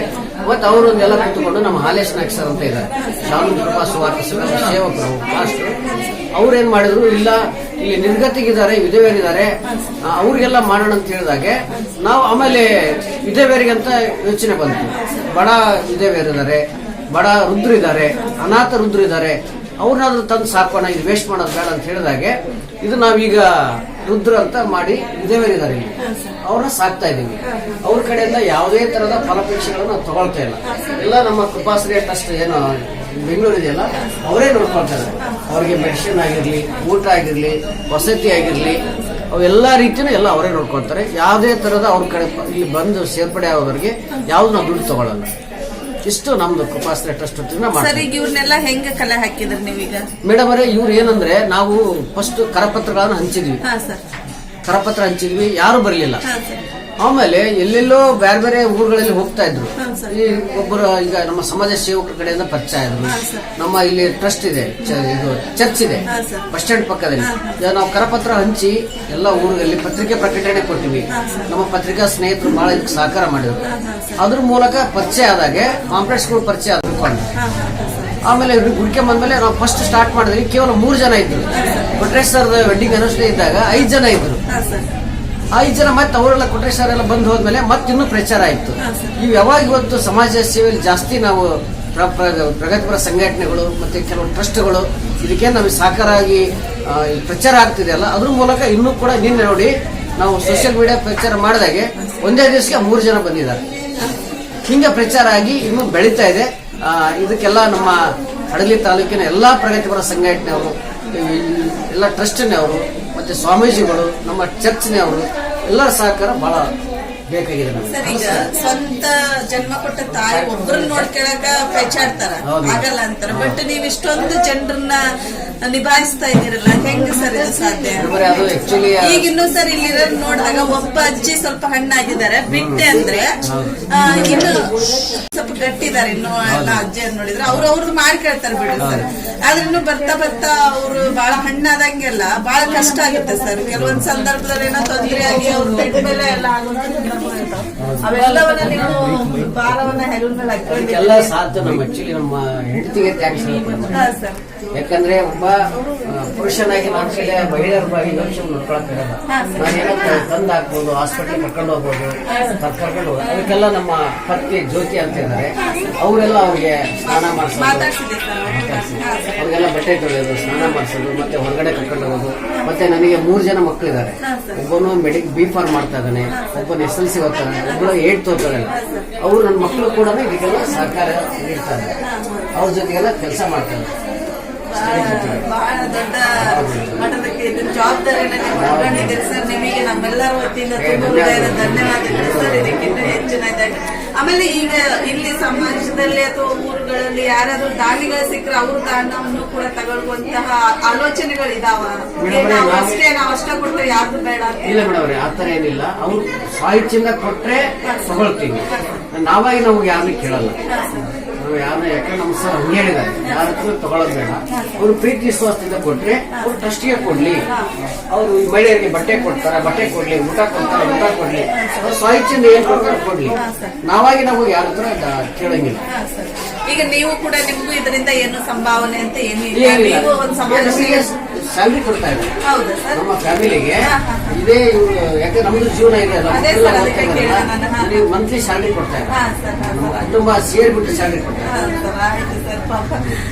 ಮತ್ತೆ ಎಲ್ಲ ಕೂತ್ಕೊಂಡು ನಮ್ಮ ಹಾಲೇಶ್ ನಾಯ್ಕ ಸರ್ ಅಂತ ಇದ್ದಾರೆ. ಶಾನು ಕೃಪಾ, ಸುವಾರ್ಥ ಸಂಘದ ಸೇವಕರು, ಮಾಸ್ಟರ್, ಅವ್ರೇನ್ ಮಾಡಿದ್ರು, ಇಲ್ಲ, ಇಲ್ಲಿ ನಿರ್ಗತಿಗಿದ್ದಾರೆ ವಿಧವೇರಿದ್ದಾರೆ ಅವ್ರಿಗೆಲ್ಲ ಮಾಡೋಣ ಅಂತ ಹೇಳಿದಾಗೆ, ನಾವು ಆಮೇಲೆ ವಿಧವೆಯರಿಗಂತ ಯೋಚನೆ ಬಂತು. ಬಡ ವಿಧವೇರಿದ್ದಾರೆ ಬಡ ರುದ್ರಿದ್ದಾರೆ, ಅನಾಥ ರುದ್ರಿದ್ದಾರೆ, ಅವ್ರನ್ನಾದ್ರೂ ತಂದು ಸಾಕೋಣ, ಇದು ವೇಸ್ಟ್ ಮಾಡೋದು ಬೇಡ ಅಂತ ಹೇಳಿದಾಗೆ, ಇದು ನಾವೀಗ ರುದ್ರ ಅಂತ ಮಾಡಿ ವಿಧವೇರಿದ್ದಾರೆ ಇಲ್ಲಿ. ಅವ್ರನ್ನ ಸಾಕ್ತಾ ಇದ್ದೀವಿ. ಅವ್ರ ಕಡೆಯಿಂದ ಯಾವುದೇ ತರಹದ ಫಲಪೇಕ್ಷೆಗಳನ್ನ ನಾವು ತಗೊಳ್ತಾ ಇಲ್ಲ. ಎಲ್ಲ ನಮ್ಮ ಕೃಪಾಶ್ರಯ ಟ್ರಸ್ಟ್ ಏನು ಬೆಂಗಳೂರು ಇದೆಯಲ್ಲ ಅವರೇ ನೋಡ್ಕೊಳ್ತಾರೆ ಅವ್ರಿಗೆ ಮೆಡಿಸಿನ್ ಆಗಿರಲಿ ಊಟ ಆಗಿರಲಿ ವಸತಿ ಆಗಿರಲಿ ಅವೆಲ್ಲ ರೀತಿಯೂ ಎಲ್ಲ ಅವರೇ ನೋಡ್ಕೊಳ್ತಾರೆ. ಯಾವುದೇ ತರದ ಅವ್ರ ಕಡೆ ಇಲ್ಲಿ ಬಂದು ಸೇರ್ಪಡೆ ಆಗೋದವ್ರಿಗೆ ಯಾವ್ದು ನಾವು ದುಡ್ಡು ತಗೊಳ್ಳಲ್ಲ ಇಷ್ಟು ನಮ್ದು ಕೃಪಾಸ್ತ್ರ ಟ್ರಸ್ಟ್ ಸರ್ ಈಗ ಇವ್ರನ್ನೆಲ್ಲ ಹೆಂಗ ಕಲೆ ಹಾಕಿದ್ರಿ ನೀವೀಗ? ಮೇಡಮ್ ಅವರೇ ಇವ್ರು ಏನಂದ್ರೆ ನಾವು ಫಸ್ಟ್ ಕರಪತ್ರಗಳನ್ನು ಹಂಚಿದ್ವಿ. ಹಾ ಸರ್. ಕರಪತ್ರ ಹಂಚಿದ್ವಿ ಯಾರು ಬರಲಿಲ್ಲ. ಹಾ ಸರ್. ಆಮೇಲೆ ಎಲ್ಲೆಲ್ಲೋ ಬೇರೆ ಬೇರೆ ಊರುಗಳಲ್ಲಿ ಹೋಗ್ತಾ ಇದ್ರು. ಈ ಒಬ್ಬರು ಈಗ ನಮ್ಮ ಸಮಾಜ ಸೇವಕರ ಕಡೆಯಿಂದ ಪರಿಚಯ ಆದ್ರು. ನಮ್ಮ ಇಲ್ಲಿ ಟ್ರಸ್ಟ್ ಇದೆ ಇದು ಚರ್ಚ್ ಇದೆ. ಬಸ್ ಸ್ಟ್ಯಾಂಡ್ ಪಕ್ಕದಲ್ಲಿ. ನಾವು ಕರಪತ್ರ ಹಂಚಿ ಎಲ್ಲ ಊರುಗಳಲ್ಲಿ ಪತ್ರಿಕೆ ಪ್ರಕಟಣೆ ಕೊಟ್ಟಿವಿ. ನಮ್ಮ ಪತ್ರಿಕಾ ಸ್ನೇಹಿತರು ಬಹಳ ಇದಕ್ಕೆ ಸಹಕಾರ ಮಾಡಿದ್ರು. ಅದ್ರ ಮೂಲಕ ಪರಿಚಯ ಆದಾಗೆ ಕಾಂಪ್ಲೆಕ್ಸ್ಗಳು ಪರಿಚಯ ಆದ್ರು ಆಮೇಲೆ ಹುಡುಕೆ ಬಂದ್ಮೇಲೆ ನಾವು ಫಸ್ಟ್ ಸ್ಟಾರ್ಟ್ ಮಾಡಿದ್ವಿ. ಕೇವಲ ಮೂರು ಜನ ಇದ್ರು. ಕೊಟ್ರೇಶ್ ಸರ್. ವೆಡ್ಡಿಂಗ್ ಅನಿವರ್ಸರಿ ಇದ್ದಾಗ ಐದು ಜನ ಇದ್ರು. ಐದು ಜನ ಮತ್ತೆ ಅವರೆಲ್ಲ ಕೊಟ್ರೇಶ್ವರ ಎಲ್ಲ ಬಂದು ಹೋದ್ಮೇಲೆ ಮತ್ತೆ ಇನ್ನೂ ಪ್ರಚಾರ ಆಯ್ತು. ಇವು ಯಾವಾಗ ಇವತ್ತು ಸಮಾಜ ಸೇವೆಯಲ್ಲಿ ಜಾಸ್ತಿ ನಾವು ಪ್ರ- ಪ್ರ- ಪ್ರಗತಿಪರ ಸಂಘಟನೆಗಳು ಮತ್ತೆ ಕೆಲವು ಟ್ರಸ್ಟ್ಗಳು ಇದಕ್ಕೆ ನಮಗೆ ಸಾಕಾರಾಗಿ ಆಗಿ ಪ್ರಚಾರ ಆಗ್ತಿದೆ ಪ್ರಚಾರ ಆಗ್ತಿದೆಯಲ್ಲ ಅದ್ರ ಮೂಲಕ ಇನ್ನೂ ಕೂಡ ನಿನ್ನೆ ನೋಡಿ ನಾವು ಸೋಷಿಯಲ್ ಮೀಡಿಯಾ ಪ್ರಚಾರ ಮಾಡಿದಾಗೆ ಒಂದೇ ದಿವಸಕ್ಕೆ ಮೂರು ಜನ ಬಂದಿದ್ದಾರೆ. ಹಿಂಗೆ ಪ್ರಚಾರ ಆಗಿ ಇನ್ನೂ ಬೆಳೀತಾ ಇದೆ. ಇದಕ್ಕೆಲ್ಲ ನಮ್ಮ ಹಡಗಲಿ ತಾಲೂಕಿನ ಎಲ್ಲಾ ಪ್ರಗತಿಪರ ಸಂಘಟನೆಯವರು ಎಲ್ಲ ಟ್ರಸ್ಟ್ನವರು ಮತ್ತೆ ಸ್ವಾಮೀಜಿಗಳು ನಮ್ಮ ಚರ್ಚ್ನವರು ಎಲ್ಲರ ಸಹಕಾರ ಬಹಳ. ಬೇಕಾಗಿದೆ ಸರ್ ಈಗ ಸ್ವಂತ ಜನ್ಮ ಕೊಟ್ಟ ತಾಯಿ ಒಬ್ಬರನ್ನ ನೋಡ್ಕೊಳಕ ಪೆಚಾಡ್ತಾರ. ಆಗಲ್ಲ ಅಂತಾರ. ಬಟ್ ನೀವ್ ಇಷ್ಟೊಂದು ಜನರನ್ನ ನಿಭಾಯಿಸ್ತಾ ಇದೀರಲ್ಲ ಹೆಂಗ ಸರ್ ಇದು ಸಾಧ್ಯ? ಈಗ ಇನ್ನು ಸರ್ ಇಲ್ಲಿರೋದ್ ನೋಡಿದಾಗ ಒಬ್ಬ ಅಜ್ಜಿ ಸ್ವಲ್ಪ ಹಣ್ಣಾಗಿದ್ದಾರೆ ಬಿಟ್ಟೆ ಅಂದ್ರೆ ಇನ್ನು ಸ್ವಲ್ಪ ಗಟ್ಟಿದ್ದಾರೆ ಇನ್ನು ಎಲ್ಲ ಅಜ್ಜಿಯನ್ನ ನೋಡಿದ್ರೆ. ಅವ್ರು ಅವ್ರದ್ದು ಮಾಡ್ಕೊಳ್ತಾರೆ ಬಿಡಿ ಸರ್. ಆದ್ರೂ ಬರ್ತಾ ಬರ್ತಾ ಅವರು ಬಹಳ ಹಣ್ಣಾದಂಗೆಲ್ಲ ಬಹಳ ಕಷ್ಟ ಆಗುತ್ತೆ ಸರ್. ಕೆಲವೊಂದ್ ಸಂದರ್ಭದಲ್ಲಿ ಏನೋ ತೊಂದರೆ ಆಗಿ ಅವ್ರ ಬೆಡ್ ಮೇಲೆ ಎಲ್ಲ ಇರ್ತಾವೆ. ಅವೆಲ್ಲವನ್ನ ನೀವು ಭಾರವನ್ನ ಹೆಗಲ ಮೇಲೆ ಹಾಕೊಂಡಿದ್ದೀರಿ ಎಲ್ಲ ಸಾಧ್ಯ ನಮ್ಮ ಆಕ್ಚುಲಿ ನಮ್ಮ ಹೆಂಡತಿಗೆ ಥ್ಯಾಂಕ್ಸ್ ಯಾಕಂದ್ರೆ ಒಬ್ಬ ಪುರುಷನಾಗಿ ನಾನು ಮಹಿಳೆಯರ ಬಗ್ಗೆ ಯೋಚನೆ ನೋಡ್ಕೊಳಕ್ಕಾಗಲ್ಲ ನಾನೇನೋ ತಂದು ಹಾಕ್ಬೋದು ಹಾಸ್ಪಿಟಲ್ ಕರ್ಕೊಂಡು ಹೋಗ್ಬೋದು ಕರ್- ಕರ್ಕೊಂಡು ಅದಕ್ಕೆಲ್ಲ ನಮ್ಮ ಪತ್ನಿ ಜ್ಯೋತಿ ಅಂತ ಇದ್ದಾರೆ. ಅವರೆಲ್ಲ ಅವ್ರಿಗೆ ಸ್ನಾನ ಮಾಡಿಸೋದು. ಅವ್ರಿಗೆಲ್ಲ ಬಟ್ಟೆ ತೊಳೆಯೋದು ಸ್ನಾನ ಮಾಡಿಸೋದು ಮತ್ತೆ ಹೊರಗಡೆ ಕರ್ಕೊಂಡು ಹೋಗೋದು. ಮತ್ತೆ ನನಗೆ ಮೂರು ಜನ ಮಕ್ಕಳಿದ್ದಾರೆ ಒಬ್ಬನು ಮೆಡಿಕ್ ಬಿ ಫಾರ್ಮ್ ಮಾಡ್ತಾ ಇದ್ದಾನೆ. ಒಬ್ಬನ ಎಸ್ ಎಲ್ ಹೋಗ್ತಾರೆ ಒಬ್ಬಳು ಏಟ್ ಓದ್ತಾಳೆ ಅವರು ನನ್ನ ಮಕ್ಕಳು ಕೂಡ ಇದಕ್ಕೆಲ್ಲ ಸಹಕಾರ ನೀಡ್ತಾರೆ. ಅವ್ರ ಜೊತೆಗೆಲ್ಲ ಕೆಲಸ ಮಾಡ್ತಾರೆ. ಬಹಳ ದೊಡ್ಡ ಮಟ್ಟದಕ್ಕೆ ಇದನ್ನ ಜವಾಬ್ದಾರಿನ ನೀವು ಹೊರಕೊಂಡಿದ್ದೀರಿ ಸರ್ ನಿಮಗೆ ನಮ್ಮೆಲ್ಲರ ವತಿಯಿಂದ ತುಂಬ ಹೃದಯದ ಧನ್ಯವಾದಗಳು ಸರ್ ಇದಕ್ಕಿಂತ ಹೆಚ್ಚಿನ ಇದಾಗಿ ಆಮೇಲೆ ಈಗ ಇಲ್ಲಿ ಸಮಾಜದಲ್ಲಿ ಅಥವಾ ಊರುಗಳಲ್ಲಿ ಯಾರಾದ್ರೂ ದಾನಿಗಳು ಸಿಕ್ಕರೆ ಅವ್ರ ದಾನವನ್ನು ಕೂಡ ತಗೊಳ್ಳುವಂತಹ ಆಲೋಚನೆಗಳು ಇದಾವ ಅಷ್ಟೇ ನಾವು ಅಷ್ಟೇ ಕೊಟ್ಟರೆ ಯಾರು ಬೇಡ ಇಲ್ಲ ಮೇಡಮ್ ಆ ಆತರ ಏನಿಲ್ಲ. ಅವ್ರು ಸಾಹಿತ್ಯ ಕೊಟ್ರೆ ತಗೊಳ್ತೀವಿ ನಾವಾಗಿ ನಮ್ಗೆ ಯಾರು ಕೇಳಲ್ಲ. ನಾವು ಯಾರನ್ನ ಯಾಕಂದ್ರೆ ನಮ್ಮ ಸರ್ ಹಂಗೆ ಹೇಳಿದ್ದಾರೆ. ಯಾರ ಹತ್ರ ತಗೊಳ್ಳೋದು ಬೇಡ. ಅವ್ರು ಪ್ರೀತಿ ವಿಶ್ವಾಸದಿಂದ ಕೊಟ್ರೆ ಅವ್ರು ಟ್ರಸ್ಟಿಗೆ ಕೊಡ್ಲಿ. ಅವರು ಮಹಿಳೆಯರಿಗೆ ಬಟ್ಟೆ ಕೊಡ್ತಾರೆ ಬಟ್ಟೆ ಕೊಡ್ಲಿ ಊಟ ಕೊಡ್ತಾರೆ ಊಟ ಕೊಡ್ಲಿ. ಅವ್ರು ಸ್ವಾಯಿಚ್ಛೆಯಿಂದ ಏನ್ ಕೊಡ್ತಾರೆ ಕೊಡ್ಲಿ. ನಾವಾಗಿ ನಾವು ಯಾರ ಹತ್ರ ಕೇಳಂಗಿಲ್ಲ. ಈಗ ನೀವು ಕೂಡ ನಿಮ್ಗೂ ಇದರಿಂದ ಏನು ಸಂಭಾವನೆ ಅಂತ ಏನು ಸ್ಯಾಲ್ರಿ ಕೊಡ್ತಾ ಇದ್ದಾರೆ. ನಮ್ಮ ಫ್ಯಾಮಿಲಿಗೆ ಇದೇ ಇವ್ರು ಯಾಕೆ ನಮ್ದು ಜೀವನ ಇದೆ ಮಂತ್ಲಿ ಸ್ಯಾಲ್ರಿ ಕೊಡ್ತಾ ಇದ್ದಾರೆ. ಕುಟುಂಬ ಸೇರ್ಬಿಟ್ಟು ಸ್ಯಾಲ್ರಿ ಕೊಡ್ತಾ ಹಾ,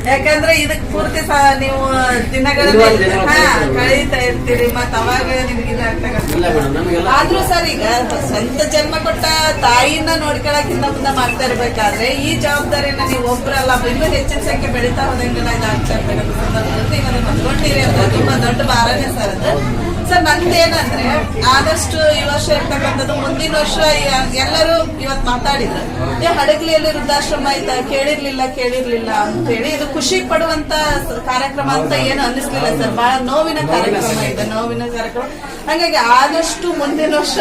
ಯಾಕಂದ್ರೆ ಇದಕ್ ಪೂರ್ತಿ ನೀವು ಹಾ, ಕಳೀತಾ ಇರ್ತೀರಿ. ಮತ್ತ ಅವಾಗ ನಿಮ್ಗೆ ಆದ್ರೂ ಸರ್ ಈಗ ಸ್ವಂತ ಜನ್ಮ ಕೊಟ್ಟ ತಾಯಿನ ನೋಡ್ಕೊಳಕ್ಕಿಂತ ಮುಂದೆ ಮಾಡ್ತಾ ಇರ್ಬೇಕಾದ್ರೆ ಈ ಜವಾಬ್ದಾರಿನ ನೀವು ಒಬ್ರಲ್ಲ ಇನ್ನೂ ಹೆಚ್ಚಿನ ಸಂಖ್ಯೆ ಬೆಳೀತಾ ಹೋದಂಗೆಲ್ಲ ಇದಾಗ್ತಾ ಇರ್ತಕ್ಕಂಥ ಸಂದರ್ಭದಲ್ಲಿ ನೀವು ಅದನ್ನ ಹೊಂದ್ಕೊಂಡಿರಿ ಅಂತ ತುಂಬಾ ದೊಡ್ಡ ಭಾರನೇ ಸರ್ ಅದು. ಸರ್ ನಂದೇನಂದ್ರೆ ಆದಷ್ಟು ಈ ವರ್ಷ ಇರ್ತಕ್ಕಂಥದ್ದು ಮುಂದಿನ ವರ್ಷ ಎಲ್ಲರೂ ಇವತ್ತು ಮಾತಾಡಿದ್ರು. ಏ ಹಡಗಲಿಯಲ್ಲಿ ವೃದ್ಧಾಶ್ರಮ ಆಯ್ತಾ ಕೇಳಿರ್ಲಿಲ್ಲ ಕೇಳಿರ್ಲಿಲ್ಲ ಅಂತ ಹೇಳಿ ಇದು ಖುಷಿ ಪಡುವಂತ ಕಾರ್ಯಕ್ರಮ ಅಂತ ಏನು ಅನ್ನಿಸ್ಲಿಲ್ಲ ಸರ್. ಬಹಳ ನೋವಿನ ಕಾರ್ಯಕ್ರಮ ಇದೆ ನೋವಿನ ಕಾರ್ಯಕ್ರಮ. ಹಾಗಾಗಿ ಆದಷ್ಟು ಮುಂದಿನ ವರ್ಷ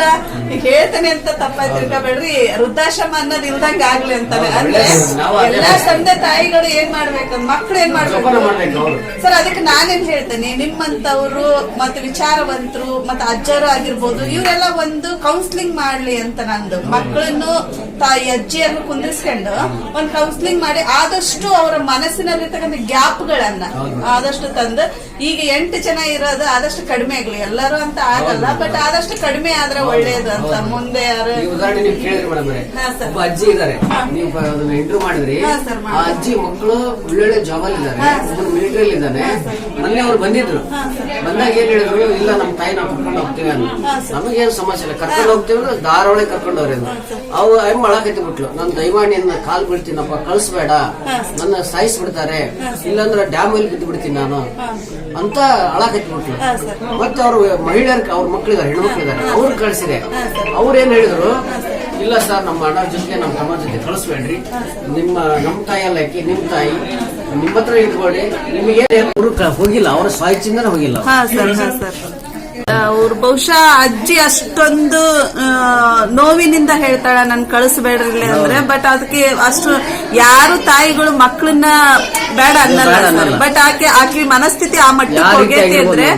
ಹೇಳ್ತೇನೆ ಅಂತ ತಪ್ಪಾಯ್ತು ತಿಳ್ಕೊಬೇಡ್ರಿ. ವೃದ್ಧಾಶ್ರಮ ಅನ್ನೋದು ಇಲ್ದಂಗ ಆಗ್ಲಿ ಅಂತಾರೆ. ಅಂದ್ರೆ ಎಲ್ಲಾ ತಂದೆ ತಾಯಿಗಳು ಏನ್ ಮಾಡ್ಬೇಕು? ಮಕ್ಳು ಏನ್ ಮಾಡ್ಬೇಕು? ಸರ್ ಅದಕ್ಕೆ ನಾನೇನ್ ಹೇಳ್ತೇನೆ ನಿಮ್ಮಂತವ್ರು ಮತ್ತೆ ವಿಚಾರವಂತರು ಮತ್ತೆ ಅಜ್ಜರು ಆಗಿರ್ಬೋದು ಇವರೆಲ್ಲ ಒಂದು ಕೌನ್ಸಿಲಿಂಗ್ ಮಾಡ್ಲಿ ಅಂತ ನಂದು. ಮಕ್ಕಳನ್ನು ತಾಯಿ ಅಜ್ಜಿಯನ್ನು ಕುಂದಿಸ್ಕೊಂಡು ಒಂದ್ ಕೌನ್ಸಿಲಿಂಗ್ ಮಾಡಿ ಆದಷ್ಟು ಅವರ ಮನಸ್ಸಿನಲ್ಲಿರ್ತಕ್ಕಂಥ ಗ್ಯಾಪ್ಗಳನ್ನ ಆದಷ್ಟು ತಂದು ಈಗ ಎಂಟು ಜನ ಇರೋದು ಆದಷ್ಟು ಕಡಿಮೆ ಆಗ್ಲಿ. ಎಲ್ಲರೂ ಅಂತ ಆಗಲ್ಲ ಬಟ್ ಆದಷ್ಟು ಕಡಿಮೆ ಆದ್ರೆ ಒಳ್ಳೇದು ಅಂತ ಮುಂದೆ ಯಾರು ಈ ಉದಾಹರಣೆ ನೀವು ಕೇಳಿದ್ರಿ ಮೇಡಮ್ ಹಾ, ಸರ್. ಒಬ್ಬ ಅಜ್ಜಿ ಇದಾರೆ ನೀವು ಅದನ್ನ ಇಂಟರ್ವ್ಯೂ ಮಾಡಿದ್ರಿ. ಆ ಅಜ್ಜಿ ಮಕ್ಕಳು ಒಳ್ಳೊಳ್ಳೆ ಜಾಬ್ ಅಲ್ಲಿ ಇದಾರೆ ಒಬ್ಬರು ಮಿಲಿಟರಿ ಇದ್ದಾನೆ. ಮೊನ್ನೆ ಅವ್ರು ಬಂದಿದ್ರು. ಬಂದಾಗ ಏನ್ ಹೇಳಿದ್ರು? ಇಲ್ಲ ನಮ್ಮ ತಾಯಿ ನಾವು ಕರ್ಕೊಂಡು ಹೋಗ್ತೀವಿ ಅಂತ ನಮಗೇನು ಸಮಸ್ಯೆ ಇಲ್ಲ. ಕರ್ಕೊಂಡು ಹೋಗ್ತೀವಿ ಅಂದ್ರೆ ಧಾರವಾಡ ಕರ್ಕೊಂಡು ಅವ್ರೆ ಅವು ಅಳಕತ್ತಿ ಬಿಟ್ಲು ನಾನು ದೈವಾಣಿಯನ್ನ ಕಾಲ್ ಬೀಳ್ತೀನಪ್ಪ ಕಳಿಸ್ಬೇಡ. ನನ್ನ ಸಾಯಿಸ್ಬಿಡ್ತಾರೆ. ಇಲ್ಲಾಂದ್ರೆ ಡ್ಯಾಮ್ ಅಲ್ಲಿ ಬಿದ್ದು ಬಿಡ್ತೀನಿ ನಾನು ಅಂತ ಅಳಕತ್ತಿ ಬಿಟ್ಲು ಮತ್ತೆ ಅವರು ಮಹಿಳೆಯರ್ ಅವ್ರ ಮಕ್ಳಿದಾರೆ ಹೆಣ್ಮಕ್ಳಿದಾರೆ ಅವ್ರು ಕಳ್ಸಿದೆ. ಅವ್ರೇನ್ ಹೇಳಿದ್ರು? ಇಲ್ಲ ಸರ್ ನಮ್ಮ ಅಣ್ಣ ಜೊತೆ ನಮ್ಮ ತಮ್ಮ ಜೊತೆ ಕಳಿಸ್ಬೇಡ್ರಿ. ನಿಮ್ಮ ನಮ್ಮ ತಾಯಿ ಅಲ್ಲ ನಿಮ್ಮ ನಿಮ್ ತಾಯಿ. ನಿಮ್ಮ ಹತ್ರ ಇಟ್ಕೊಳ್ಳಿ. ನಿಮಗೆ ಹೋಗಿಲ್ಲ ಅವರ ಸ್ವಾಯಿಚ್ಛೆಯಿಂದನೇ ಹೋಗಿಲ್ಲ. ಹಾ ಸರ್ ಸರ್. ಅವ್ರು ಬಹುಶಃ ಅಜ್ಜಿ ಅಷ್ಟೊಂದು ನೋವಿನಿಂದ ಹೇಳ್ತಾಳ ನನ್ ಕಳಿಸ್ಬೇಡ್ರಿ ಅಂದ್ರೆ ಬಟ್ ಅದಕ್ಕೆ ಅಷ್ಟು ಯಾರು ತಾಯಿಗಳು ಮಕ್ಕಳನ್ನ ಬೇಡ ಅನ್ನಲ್ಲ ಬಟ್ ಆಕೆ ಆಕೆ ಮನಸ್ಥಿತಿ ಆ ಮಟ್ಟಕ್ಕೆ ಹೋಗೈತಿ ಅಂದ್ರೆ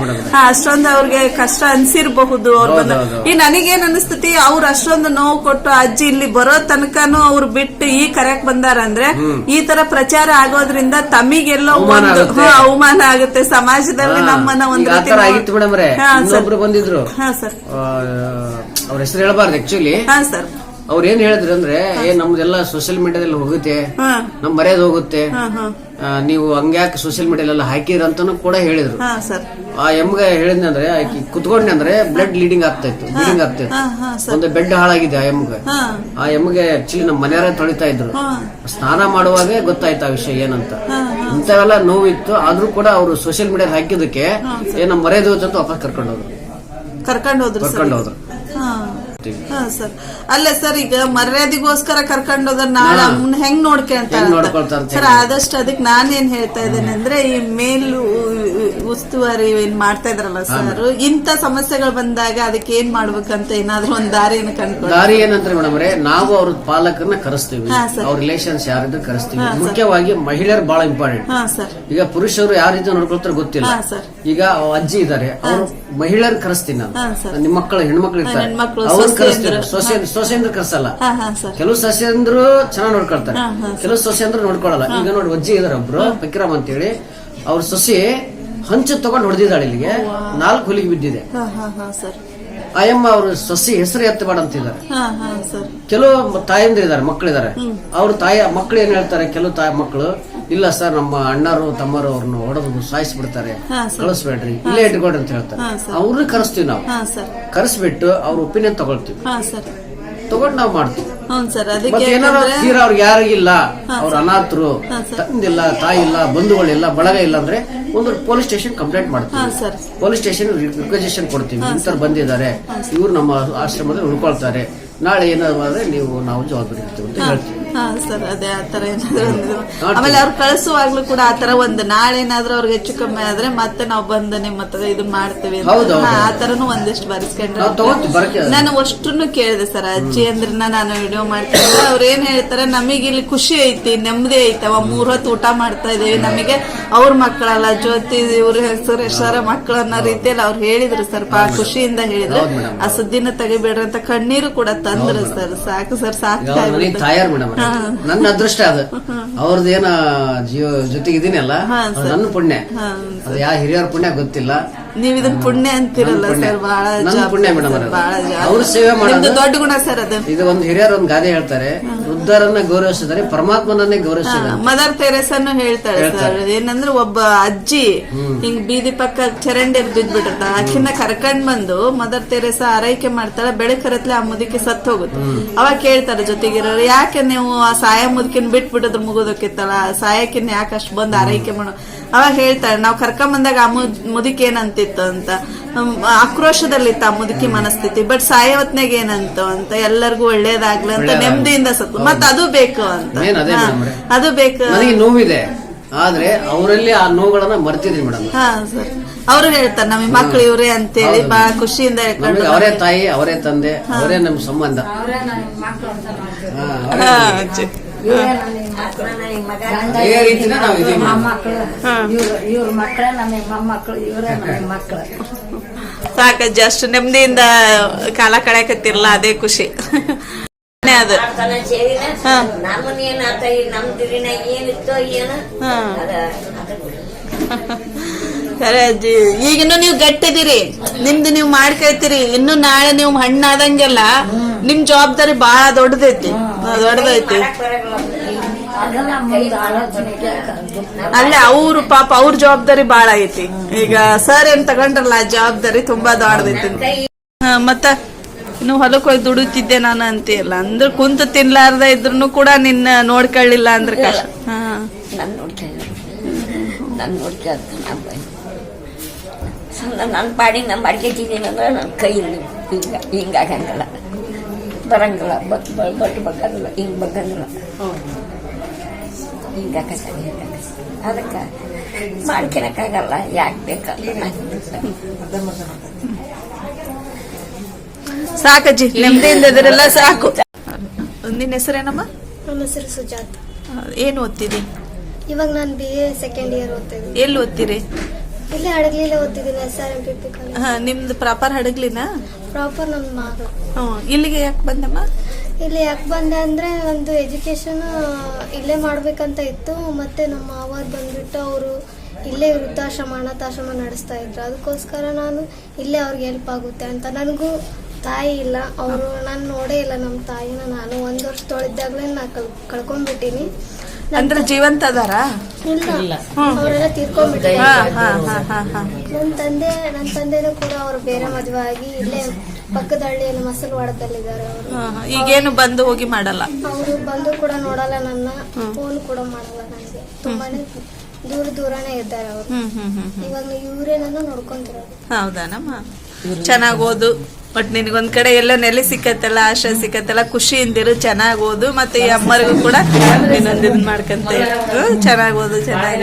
ಅಷ್ಟೊಂದು ಅವ್ರಿಗೆ ಕಷ್ಟ ಅನ್ಸಿರ್ಬಹುದು ಅವ್ರು ಬಂದು. ಈ ನನಗೇನ್ ಅನಿಸ್ತತಿ ಅವ್ರು ಅಷ್ಟೊಂದು ನೋವು ಕೊಟ್ಟು ಅಜ್ಜಿ ಇಲ್ಲಿ ಬರೋ ತನಕನು ಅವ್ರು ಬಿಟ್ಟು ಈ ಕರೆಕ್ ಬಂದಾರ ಅಂದ್ರೆ ಈ ತರ ಪ್ರಚಾರ ಆಗೋದ್ರಿಂದ ತಮಿಗೆಲ್ಲೋ ಅವಮಾನ ಒಂದು ಆಗುತ್ತೆ. ಅವಮಾನ ಆಗುತ್ತೆ. ಸಮಾಜದಲ್ಲಿ ನಮ್ಮನ್ನ ಒಂದು ರೀತಿ ಇನ್ನೊಬ್ರು ಬಂದಿದ್ರು. ಅವ್ರ ಹೆಸರು ಹೇಳಬಾರ್ದು ಆಕ್ಚುಲಿ ಹಾ ಸರ್. ಅವ್ರ ಏನ್ ಹೇಳಿದ್ರು ಅಂದ್ರೆ ಏ ನಮ್ದೆಲ್ಲ ಸೋಷಿಯಲ್ ಮೀಡಿಯಾದಲ್ಲಿ ಹೋಗುತ್ತೆ ನಮ್ ಮರ್ಯಾದ ಹೋಗುತ್ತೆ ಆ, ನೀವು ಹಂಗ್ಯಾಕೆ ಸೋಷಿಯಲ್ ಮೀಡಿಯಾಲೆಲ್ಲ ಹಾಕಿರ ಅಂತಾನು ಕೂಡ ಹೇಳಿದ್ರು. ಹಾ ಸರ್. ಆ ಎಮ್ಗೆ ಹೇಳಿದ್ನಂದ್ರೆ ಆಕಿ ಕುತ್ಕೊಂಡೆ ಅಂದ್ರೆ ಬ್ಲಡ್ ಲೀಡಿಂಗ್ ಆಗ್ತಾ ಇತ್ತು ಬ್ಲೀಡಿಂಗ್ ಆಗ್ತಾ ಇತ್ತು. ಹಾ ಹಾ ಸರ್. ಒಂದು ಬೆಡ್ ಹಾಳಾಗಿದೆ ಆ ಎಮ್ಗೆ. ಹಾ. ಆ ಎಮ್ಗೆ ಆಕ್ಚುಲಿ ನಮ್ಮ ಮನೆಯವರೇ ತೊಳಿತಾ ಇದ್ರು. ಹಾ. ಸ್ನಾನ ಮಾಡುವಾಗೆ ಗೊತ್ತಾಯ್ತು ಆ ವಿಷಯ ಏನಂತ. ಹಾ, ಇಂಥವೆಲ್ಲ ನೋವಿತ್ತು ಆದ್ರೂ ಕೂಡ ಅವರು ಸೋಷಿಯಲ್ ಮೀಡಿಯಾ ಹಾಕಿದ್ದಕ್ಕೆ ಏನ ಮರ್ಯಾದೆ ಅಂತ ವಾಪಸ್ ಕರ್ಕೊಂಡು ಹೋದ್ರು ಕರ್ಕೊಂಡು ಹೋದ್ರು ಸರ್. ಕರ್ಕೊಂಡು ಹೋದ್ರು ಹಾ ಸರ್. ಅಲ್ಲ ಸರ್ ಈಗ ಮರ್ಯಾದೆಗೋಸ್ಕರ ಕರ್ಕೊಂಡು ನಾಳೆ ಅಮ್ಮನ್ ಹೆಂಗ್ ನೋಡ್ಕೊಂತಾರ ಸರ್ ಆದಷ್ಟು ಅದಕ್ಕೆ ನಾನೇನ್ ಹೇಳ್ತಾ ಇದ್ದೇನೆ ಅಂದ್ರೆ ಈ ಮೇಲು ಉಸ್ತುವಾರಿ ಏನ್ ಮಾಡ್ತಾ ಇದ್ರಲ್ಲ ಸರ್. ಇಂತ ಸಮಸ್ಯೆಗಳು ಬಂದಾಗ ಅದಕ್ಕೆ ಏನ್ ಮಾಡ್ಬೇಕಂತ ಏನಾದ್ರೂ ಒಂದ್ ದಾರಿಯನ್ನು ಕಂಡ್ಕೊಂಡು ದಾರಿ ಏನಂದ್ರೆ ಮೇಡಮ್ ಅವರೇ? ನಾವು ಅವ್ರ ಪಾಲಕರನ್ನ ಕರೆಸ್ತೀವಿ. ಅವ್ರ ರಿಲೇಷನ್ಸ್ ಯಾರಿದ್ರು ಕರೆಸ್ತೀವಿ. ಮುಖ್ಯವಾಗಿ ಮಹಿಳೆಯರು ಬಹಳ ಇಂಪಾರ್ಟೆಂಟ್ ಈಗ ಪುರುಷರು ಯಾವ ರೀತಿ ನೋಡ್ಕೊಳ್ತಾರೆ ಗೊತ್ತಿಲ್ಲ. ಈಗ ಅಜ್ಜಿ ಇದಾರೆ. ಅವ್ರು ಮಹಿಳೆಯರು ಕರೆಸ್ತೀನಿ ನಾನು. ನಿಮ್ಮ ಮಕ್ಕಳು ಹೆಣ್ಮಕ್ಳು ಇರ್ತಾರೆ. ಹೆಣ್ಮಕ್ಳು, ಅವ್ರನ್ನ ಸೊಸೆ ಸೊಸೆಂದ್ರ ಕರ್ಸಲ್ಲ ಕೆಲವು ಸೊಸೆ ಅಂದ್ರು ಸಸ್ಯಂದ್ರು ಚೆನ್ನಾಗಿ ನೋಡ್ಕೊಳ್ತಾರೆ. ಕೆಲವು ಸೊಸೆ ಅಂದ್ರೆ ನೋಡ್ಕೊಳಲ್ಲ. ಈಗ ನೋಡಿ ಅಜ್ಜಿ ಇದಾರೆ ಒಬ್ರು ಅಂತ ಅಂತೇಳಿ. ಅವ್ರ ಸೊಸೆ ಹಂಚು ತಗೊಂಡ್ ಹೊಡೆದಿದ್ದಾಳೆ ಇಲ್ಲಿಗೆ. ನಾಲ್ಕು ಹುಲಿಗೆ ಬಿದ್ದಿದೆ. ಆಯಮ್ಮ ಅವರು ಸಸಿ ಹೆಸರು ಎತ್ತಬೇಡ ಮಾಡಂತಿದ್ದಾರೆ ಕೆಲವು ತಾಯಂದಿರಿದ್ದಾರೆ ಇದಾರೆ ಮಕ್ಕಳಿದ್ದಾರೆ. ಅವ್ರ ತಾಯಿ ಮಕ್ಕಳು ಏನ್ ಹೇಳ್ತಾರೆ? ಕೆಲವು ತಾಯಿ ಮಕ್ಕಳು ಇಲ್ಲ ಸರ್ ನಮ್ಮ ಅಣ್ಣರು ತಮ್ಮರು ಅವ್ರನ್ನ ಹೊಡೆದು ಸಾಯಿಸ್ಬಿಡ್ತಾರೆ. ಕಳಿಸ್ಬೇಡ್ರಿ. ಇಲ್ಲೇ ಇಟ್ಕೊಡ್ರಿ ಅಂತ ಹೇಳ್ತಾರೆ. ಅವ್ರನ್ನ ಕರೆಸ್ತೀವಿ ನಾವು. ಕರೆಸ್ಬಿಟ್ಟು ಅವ್ರ ಒಪಿನಿಯನ್ ತಗೊಳ್ತೀವಿ. ತಗೊಂಡು ನಾವು ಮಾಡ್ತೀವಿ. ಅವ್ರಿಗೆ ಯಾರಿಗಿಲ್ಲ ಅವ್ರ ಅನಾಥರು ತಂದಿಲ್ಲ ತಾಯಿ ಇಲ್ಲ ಬಂಧುಗಳಿಲ್ಲ ಬಳಗ ಇಲ್ಲ ಅಂದ್ರೆ ಒಂದು ಪೊಲೀಸ್ ಸ್ಟೇಷನ್ ಕಂಪ್ಲೇಂಟ್ ಮಾಡ್ತೀವಿ. ಪೊಲೀಸ್ ಸ್ಟೇಷನ್ ರಿಕ್ವೆಜೇಷನ್ ಕೊಡ್ತೀವಿ. ಇಂಥವ್ರು ಬಂದಿದ್ದಾರೆ. ಇವ್ರು ನಮ್ಮ ಆಶ್ರಮದಲ್ಲಿ ಉಳ್ಕೊಳ್ತಾರೆ. ನಾಳೆ ಏನಾದ್ರು ಆದ್ರೆ ನೀವು ನಾವು ಜವಾಬ್ದಾರಿ ಇರ್ತೀವಿ ಅಂತ ಹೇಳ್ತೀವಿ. ಹಾ ಸರ್ ಅದೇ ಆತರ ಏನಾದ್ರು ಒಂದು ಆಮೇಲೆ ಅವ್ರು ಕಳಿಸುವಾಗ್ಲೂ ಕೂಡ ಆತರ ಒಂದು ನಾಳೆ ಏನಾದ್ರೂ ಅವ್ರಿಗೆ ಹೆಚ್ಚು ಕಮ್ಮಿ ಆದ್ರೆ ಮತ್ತೆ ನಾವು ಬಂದು ನಿಮ್ಮ ಹತ್ರ ಇದನ್ನ ಮಾಡ್ತೇವೆ ಅಂತ. ಹೌದು, ಹೌದು. ಹಾ, ಆ ತರನು ಒಂದಿಷ್ಟು ಬರ್ಸ್ಕೊಂಡ್ರೆ ನಾವು ನಾನು ಅಷ್ಟನ್ನು ಕೇಳಿದೆ ಸರ್ ಅಜ್ಜಿ ಅಂದ್ರನ್ನ ನಾನು ವಿಡಿಯೋ ಮಾಡ್ತೀನಿ. ಅವ್ರ ಏನ್ ಹೇಳ್ತಾರೆ ನಮಗೆ ಇಲ್ಲಿ ಖುಷಿ ಐತಿ ನೆಮ್ಮದಿ ಐತಿ. ಅವ ಮೂರ್ ಹೊತ್ತು ಊಟ ಮಾಡ್ತಾ ಇದೀವಿ. ನಮಗೆ ಅವ್ರ ಮಕ್ಕಳಲ್ಲ ಜ್ಯೋತಿ ಇವ್ರ ಹೆಸರು ಹೆಸರ ಮಕ್ಕಳು ಅನ್ನೋ ರೀತಿಯಲ್ಲಿ ಅವ್ರು ಹೇಳಿದ್ರು ಸರ್ ಬಹಳ ಖುಷಿಯಿಂದ ಹೇಳಿದ್ರು. ಹೌದು. ಆ ಸುದ್ದಿನ ತೆಗಿಬೇಡ್ರಿ ಅಂತ ಕಣ್ಣೀರು ಕೂಡ ತಂದ್ರು ಸರ್. ಸಾಕು ಸರ್ ಸಾಕು ಈಗ ಅವ್ರು ನನಗೆ ತಾಯಾರ್ ಮೇಡಮ್ ನನ್ನ ಅದೃಷ್ಟ ಅದು. ಅವ್ರದ್ದೇನ ಜೀವ ಜೊತೆಗೆ ಅಲ್ಲ ಹಾ, ನನ್ನ ಪುಣ್ಯ. ಅದು ಯಾವ ಹಿರಿಯರ ಪುಣ್ಯ ಗೊತ್ತಿಲ್ಲ. ನೀವ್ ಇದನ್ ಪುಣ್ಯ ಅಂತಿರಲ್ಲ ಸರ್ ಬಹಳ ಪುಣ್ಯ ಮೇಡಮ್ ಅವ್ರೆ. ಬಹಳ. ಸೇವೆ ಮಾಡೋದು- ದೊಡ್ಡ ಗುಣ ಸರ್ ಅದು. ಇದು ಒಂದು ಹಿರಿಯರು ಒಂದು ಗಾದೆ ಹೇಳ್ತಾರೆ ವೃದ್ಧರನ್ನ ಗೌರವಿಸಿದರೆ ಪರಮಾತ್ಮನನ್ನೇ ಗೌರವಿಸಿದ್ದಾರೆ. ಮದರ್ ತೆರೇಸನ್ನು ಹೇಳ್ತಾರೆ ಸರ್. ಏನಂದ್ರೆ ಒಬ್ಬ ಅಜ್ಜಿ ಹಿಂಗ್ ಬೀದಿ ಪಕ್ಕ ಚರಂಡಿ ಬಿದ್ಬಿಟ್ಟಿರ್ತಾಳ. ಆಕಿನ ಕರ್ಕೊಂಡ್ ಬಂದು ಮದರ್ ತೆರೇಸ ಆರೈಕೆ ಮಾಡ್ತಾಳೆ ಬೆಳಕರತ್ಲೆ ಆ ಮುದುಕಿ ಸತ್ತು ಹೋಗುತ್ತೆ. ಅವಾಗ ಕೇಳ್ತಾರೆ ಜೊತೆಗಿರೋರು ಯಾಕೆ ನೀವು ಆ ಸಾಯ ಮುದುಕಿನ ಬಿಟ್ಬಿಟ್ಟಿದ್ರು ಮುಗುದಕ್ಕಿತ್ತಲ್ಲ ಸಾಯಕಿನ್ ಯಾಕೆ ಅಷ್ಟು ಬಂದು ಆರೈಕೆ ಮಾಡೋ? ಅವಾಗ ಹೇಳ್ತಾಳೆ ನಾವು ಕರ್ಕೊಂಡ್ ಬಂದಾಗ ಆ ಮುದ್- ಮುದುಕಿ ಏನಂತಿತ್ತು ಅಂತ. ಆಕ್ರೋಶದಲ್ಲಿ ಆಕ್ರೋಶದಲ್ಲಿತ್ತು ಆ ಮುದುಕಿ ಮನಸ್ಥಿತಿ. ಬಟ್ ಸಾಯವತ್ನಾಗ ಏನಂತು ಅಂತ ಎಲ್ಲರಿಗೂ ಒಳ್ಳೇದಾಗ್ಲಿ ಅಂತ ನೆಮ್ಮದಿಯಿಂದ ಸತ್ತು ಮತ್ ಅದು ಬೇಕು ಅಂತ. ಅದೇ ಬೇಕು. ನನಗೆ ನೋವಿದೆ. ಆದ್ರೆ ಅವರಲ್ಲಿ ಆ ನೋವುಗಳನ್ನ ಮರ್ತಿದ್ರಿ ಮೇಡಮ್. ಹಾ ಸರ್. ಅವರು ಹೇಳ್ತಾರೆ ನಮ್ಮ ಮಕ್ಳು ಇವ್ರೆ ಅಂತೇಳಿ. ಬಹಳ ಖುಷಿಯಿಂದ ಹೇಳ್ಕೊಂಡು ಅವರೇ ತಾಯಿ ಅವರೇ ತಂದೆ ಅವರೇ ನಮ್ಮ ಸಂಬಂಧ. ಹಾ, ಜಸ್ಟ್ ಇವ್ರು ಮಕ್ಕಳೇ ನಮಗೆ ಮೊಮ್ಮಕ್ಕಳು ಇವರೇ ನಮಗೆ ಮಕ್ಕಳು ನೆಮ್ಮದಿಯಿಂದ ಕಾಲ ಕಳೆಯಕತ್ತಿರಲ್ಲ ಅದೇ ಖುಷಿ. ಅದು. ದಿರಿನ ಏನಿತ್ತೋ ಏನು ಸರಿ ಅಜ್ಜಿ ಈಗಿನ್ನು ನೀವು ಗಟ್ಟಿದಿರಿ ನಿಮ್ದು ನೀವು ಮಾಡ್ಕೈತಿರಿ ಇನ್ನು ನಾಳೆ ನೀವು ಹಣ್ಣಾದಂಗೆಲ್ಲ ನಿಮ್ ಜವಾಬ್ದಾರಿ ಬಹಳ ದೊಡ್ಡದೈತಿ. ದೊಡ್ಡದೈತಿ. ಅಲ್ಲೇ, ಅವ್ರು ಪಾಪ ಅವ್ರ ಜವಾಬ್ದಾರಿ ಬಹಳ ಐತಿ. ಈಗ ಸರ್ ಏನ್ ತಗೊಂಡ್ರಲ್ಲ ಜವಾಬ್ದಾರಿ ತುಂಬಾ ದೊಡ್ಡದೈತಿ. ಮತ್ತ ಇನ್ನು ಹೊಲಕ್ ಹೋಗಿ ದುಡಿತಿದ್ದೆ ನಾನು ಅಂತೀಯಲ್ಲ, ಅಂದ್ರೆ ಕುಂತು ತಿನ್ಲಾರ್ದ ಇದ್ರು ಕೂಡ ನಿನ್ನ ನೋಡ್ಕೊಳ್ಳಿಲ್ಲ ಅಂದ್ರೆ ಕಷ್ಟ. ಹಾ. ನಾನು ನೋಡ್ಕೊಳ್ತೀನಿ ನನ್ ನನ್ನ ಪಾಡಿ ನಮ್ಮ ಅಡ್ಗೆತಿದ್ದೀನಿ ಅಂದ್ರೆ ನನ್ನ ಕೈಯಲ್ಲಿ ಹಿಂಗ ಹಿಂಗಾಗಂಗಿಲ್ಲ ಬರಂಗಿಲ್ಲ ಬಟ್ ಬಟ್ ಬಗ್ಗಂಗಿಲ್ಲ ಹಿಂಗೆ ಬಗ್ಗಂಗಿಲ್ಲ. ಹಿಂಗಾಕತ್ತ ಅದಕ್ಕೆ ಮಾಡ್ಕೊಳಕ್ಕಾಗಲ್ಲ ಯಾಕೆ ಬೇಕಲ್ಲ. ಸಾಕಜ್ಜಿ ನೆಮ್ಮದಿಯಿಂದ ಇದ್ರೆಲ್ಲ ಸಾಕು. ನಿನ್ನ ಹೆಸರೇನಮ್ಮ? ನನ್ನ ಹೆಸರು ಸುಜಾತ. ಏನು ಓದ್ತೀರಿ ಇವಾಗ ನಾನು ಬಿ ಎ ಸೆಕೆಂಡ್ ಇಯರ್ ಓದ್ತೀನಿ ಎಲ್ಲಿ ಓದ್ತೀರಿ? ಇಲ್ಲಿ ಹಡಗಲಿಲ್ಲ ಓದ್ತಿದ್ದೀನಿ S R M P P college ಹಾ ನಿಮ್ದು ಪ್ರಾಪರ್ ಹಡಗ್ಲಿನ? ಪ್ರಾಪರ್ ನಮ್ಮ ಮಾವ ಹ್ಮ್ ಇಲ್ಲಿಗೆ ಯಾಕೆ ಬಂದಮ್ಮ? ಇಲ್ಲಿ ಯಾಕೆ ಬಂದೆ ಅಂದರೆ ಒಂದು ಎಜುಕೇಶನ್ ಇಲ್ಲೇ ಮಾಡಬೇಕಂತ ಇತ್ತು ಮತ್ತು ನಮ್ಮ ಮಾವ ಬಂದ್ಬಿಟ್ಟು ಅವರು ಇಲ್ಲೇ ವೃದ್ಧಾಶ್ರಮ ಅನಾಥಾಶ್ರಮ ನಡೆಸ್ತಾ ಇದ್ರು. ಅದಕ್ಕೋಸ್ಕರ ನಾನು ಇಲ್ಲೇ ಅವ್ರಿಗೆ ಹೆಲ್ಪ್ ಆಗುತ್ತೆ ಅಂತ. ನನಗೂ ತಾಯಿ ಇಲ್ಲ. ಅವರು ನಾನು ನೋಡೇ ಇಲ್ಲ ನಮ್ಮ ತಾಯಿನ. ನಾನು ಒಂದು ವರ್ಷದೊಳಿದ್ದಾಗಲೇ ನಾ ಕಳ್ ಕಳ್ಕೊಂಡ್ಬಿಟ್ಟಿನಿ. ಅಂದ್ರೆ ಜೀವಂತ ಅದಾರ? ಇಲ್ಲ. ಅವರೆಲ್ಲ ತೀರ್ಕೊಂಡ್ಬಿಟ್ಟಿದ್ದಾರೆ ನನ್ನ ತಂದೆ ನನ್ನ ತಂದೆನೂ ಕೂಡ ಅವರು ಬೇರೆ ಮದುವೆ ಆಗಿ ಇಲ್ಲೇ ಪಕ್ಕದ ಹಳ್ಳಿಯಲ್ಲಿ ಮಸಲವಾಡದಲ್ಲಿದ್ದಾರೆ ಅವರು. ಹಾ, ಹಾ. ಈಗೇನು ಬಂದು ಹೋಗಿ ಮಾಡಲ್ಲ? ಅವರು ಬಂದು ಕೂಡ ನೋಡಲ್ಲ ನನ್ನ. ಫೋನ್ ಕೂಡ ಮಾಡಲ್ಲ ನನಗೆ. ತುಂಬಾನೇ ದೂರ ದೂರನೇ ಇದ್ದಾರೆ ಅವರು. ಹ್ಮ್ ಹ್ಮ್ ಹ್ಮ್ ಇವಾಗ ಇವರೇ ನನ್ನ ನೋಡ್ಕೊಂತಿರೋದು. ಹೌದಾನಮ್ಮ? ಚೆನ್ನಾಗಿ ಓದು. ಬಟ್ ನಿನಗೊಂದ್ ಕಡೆ ಎಲ್ಲ ನೆಲೆ ಸಿಕ್ಕತ್ತಲ್ಲ ಆಶ್ರಯ ಸಿಕ್ಕತ್ತಲ್ಲ, ಖುಷಿಯಿಂದಿರು, ಚೆನ್ನಾಗಿ ಓದು, ಮತ್ತೆ ಈ ಅಮ್ಮರಿಗೂ ಕೂಡ ಇನ್ನೊಂದ್ ಮಾಡ್ಕಂತ. ಚೆನ್ನಾಗ್ ಓದು, ಚೆನ್ನಾಗಿ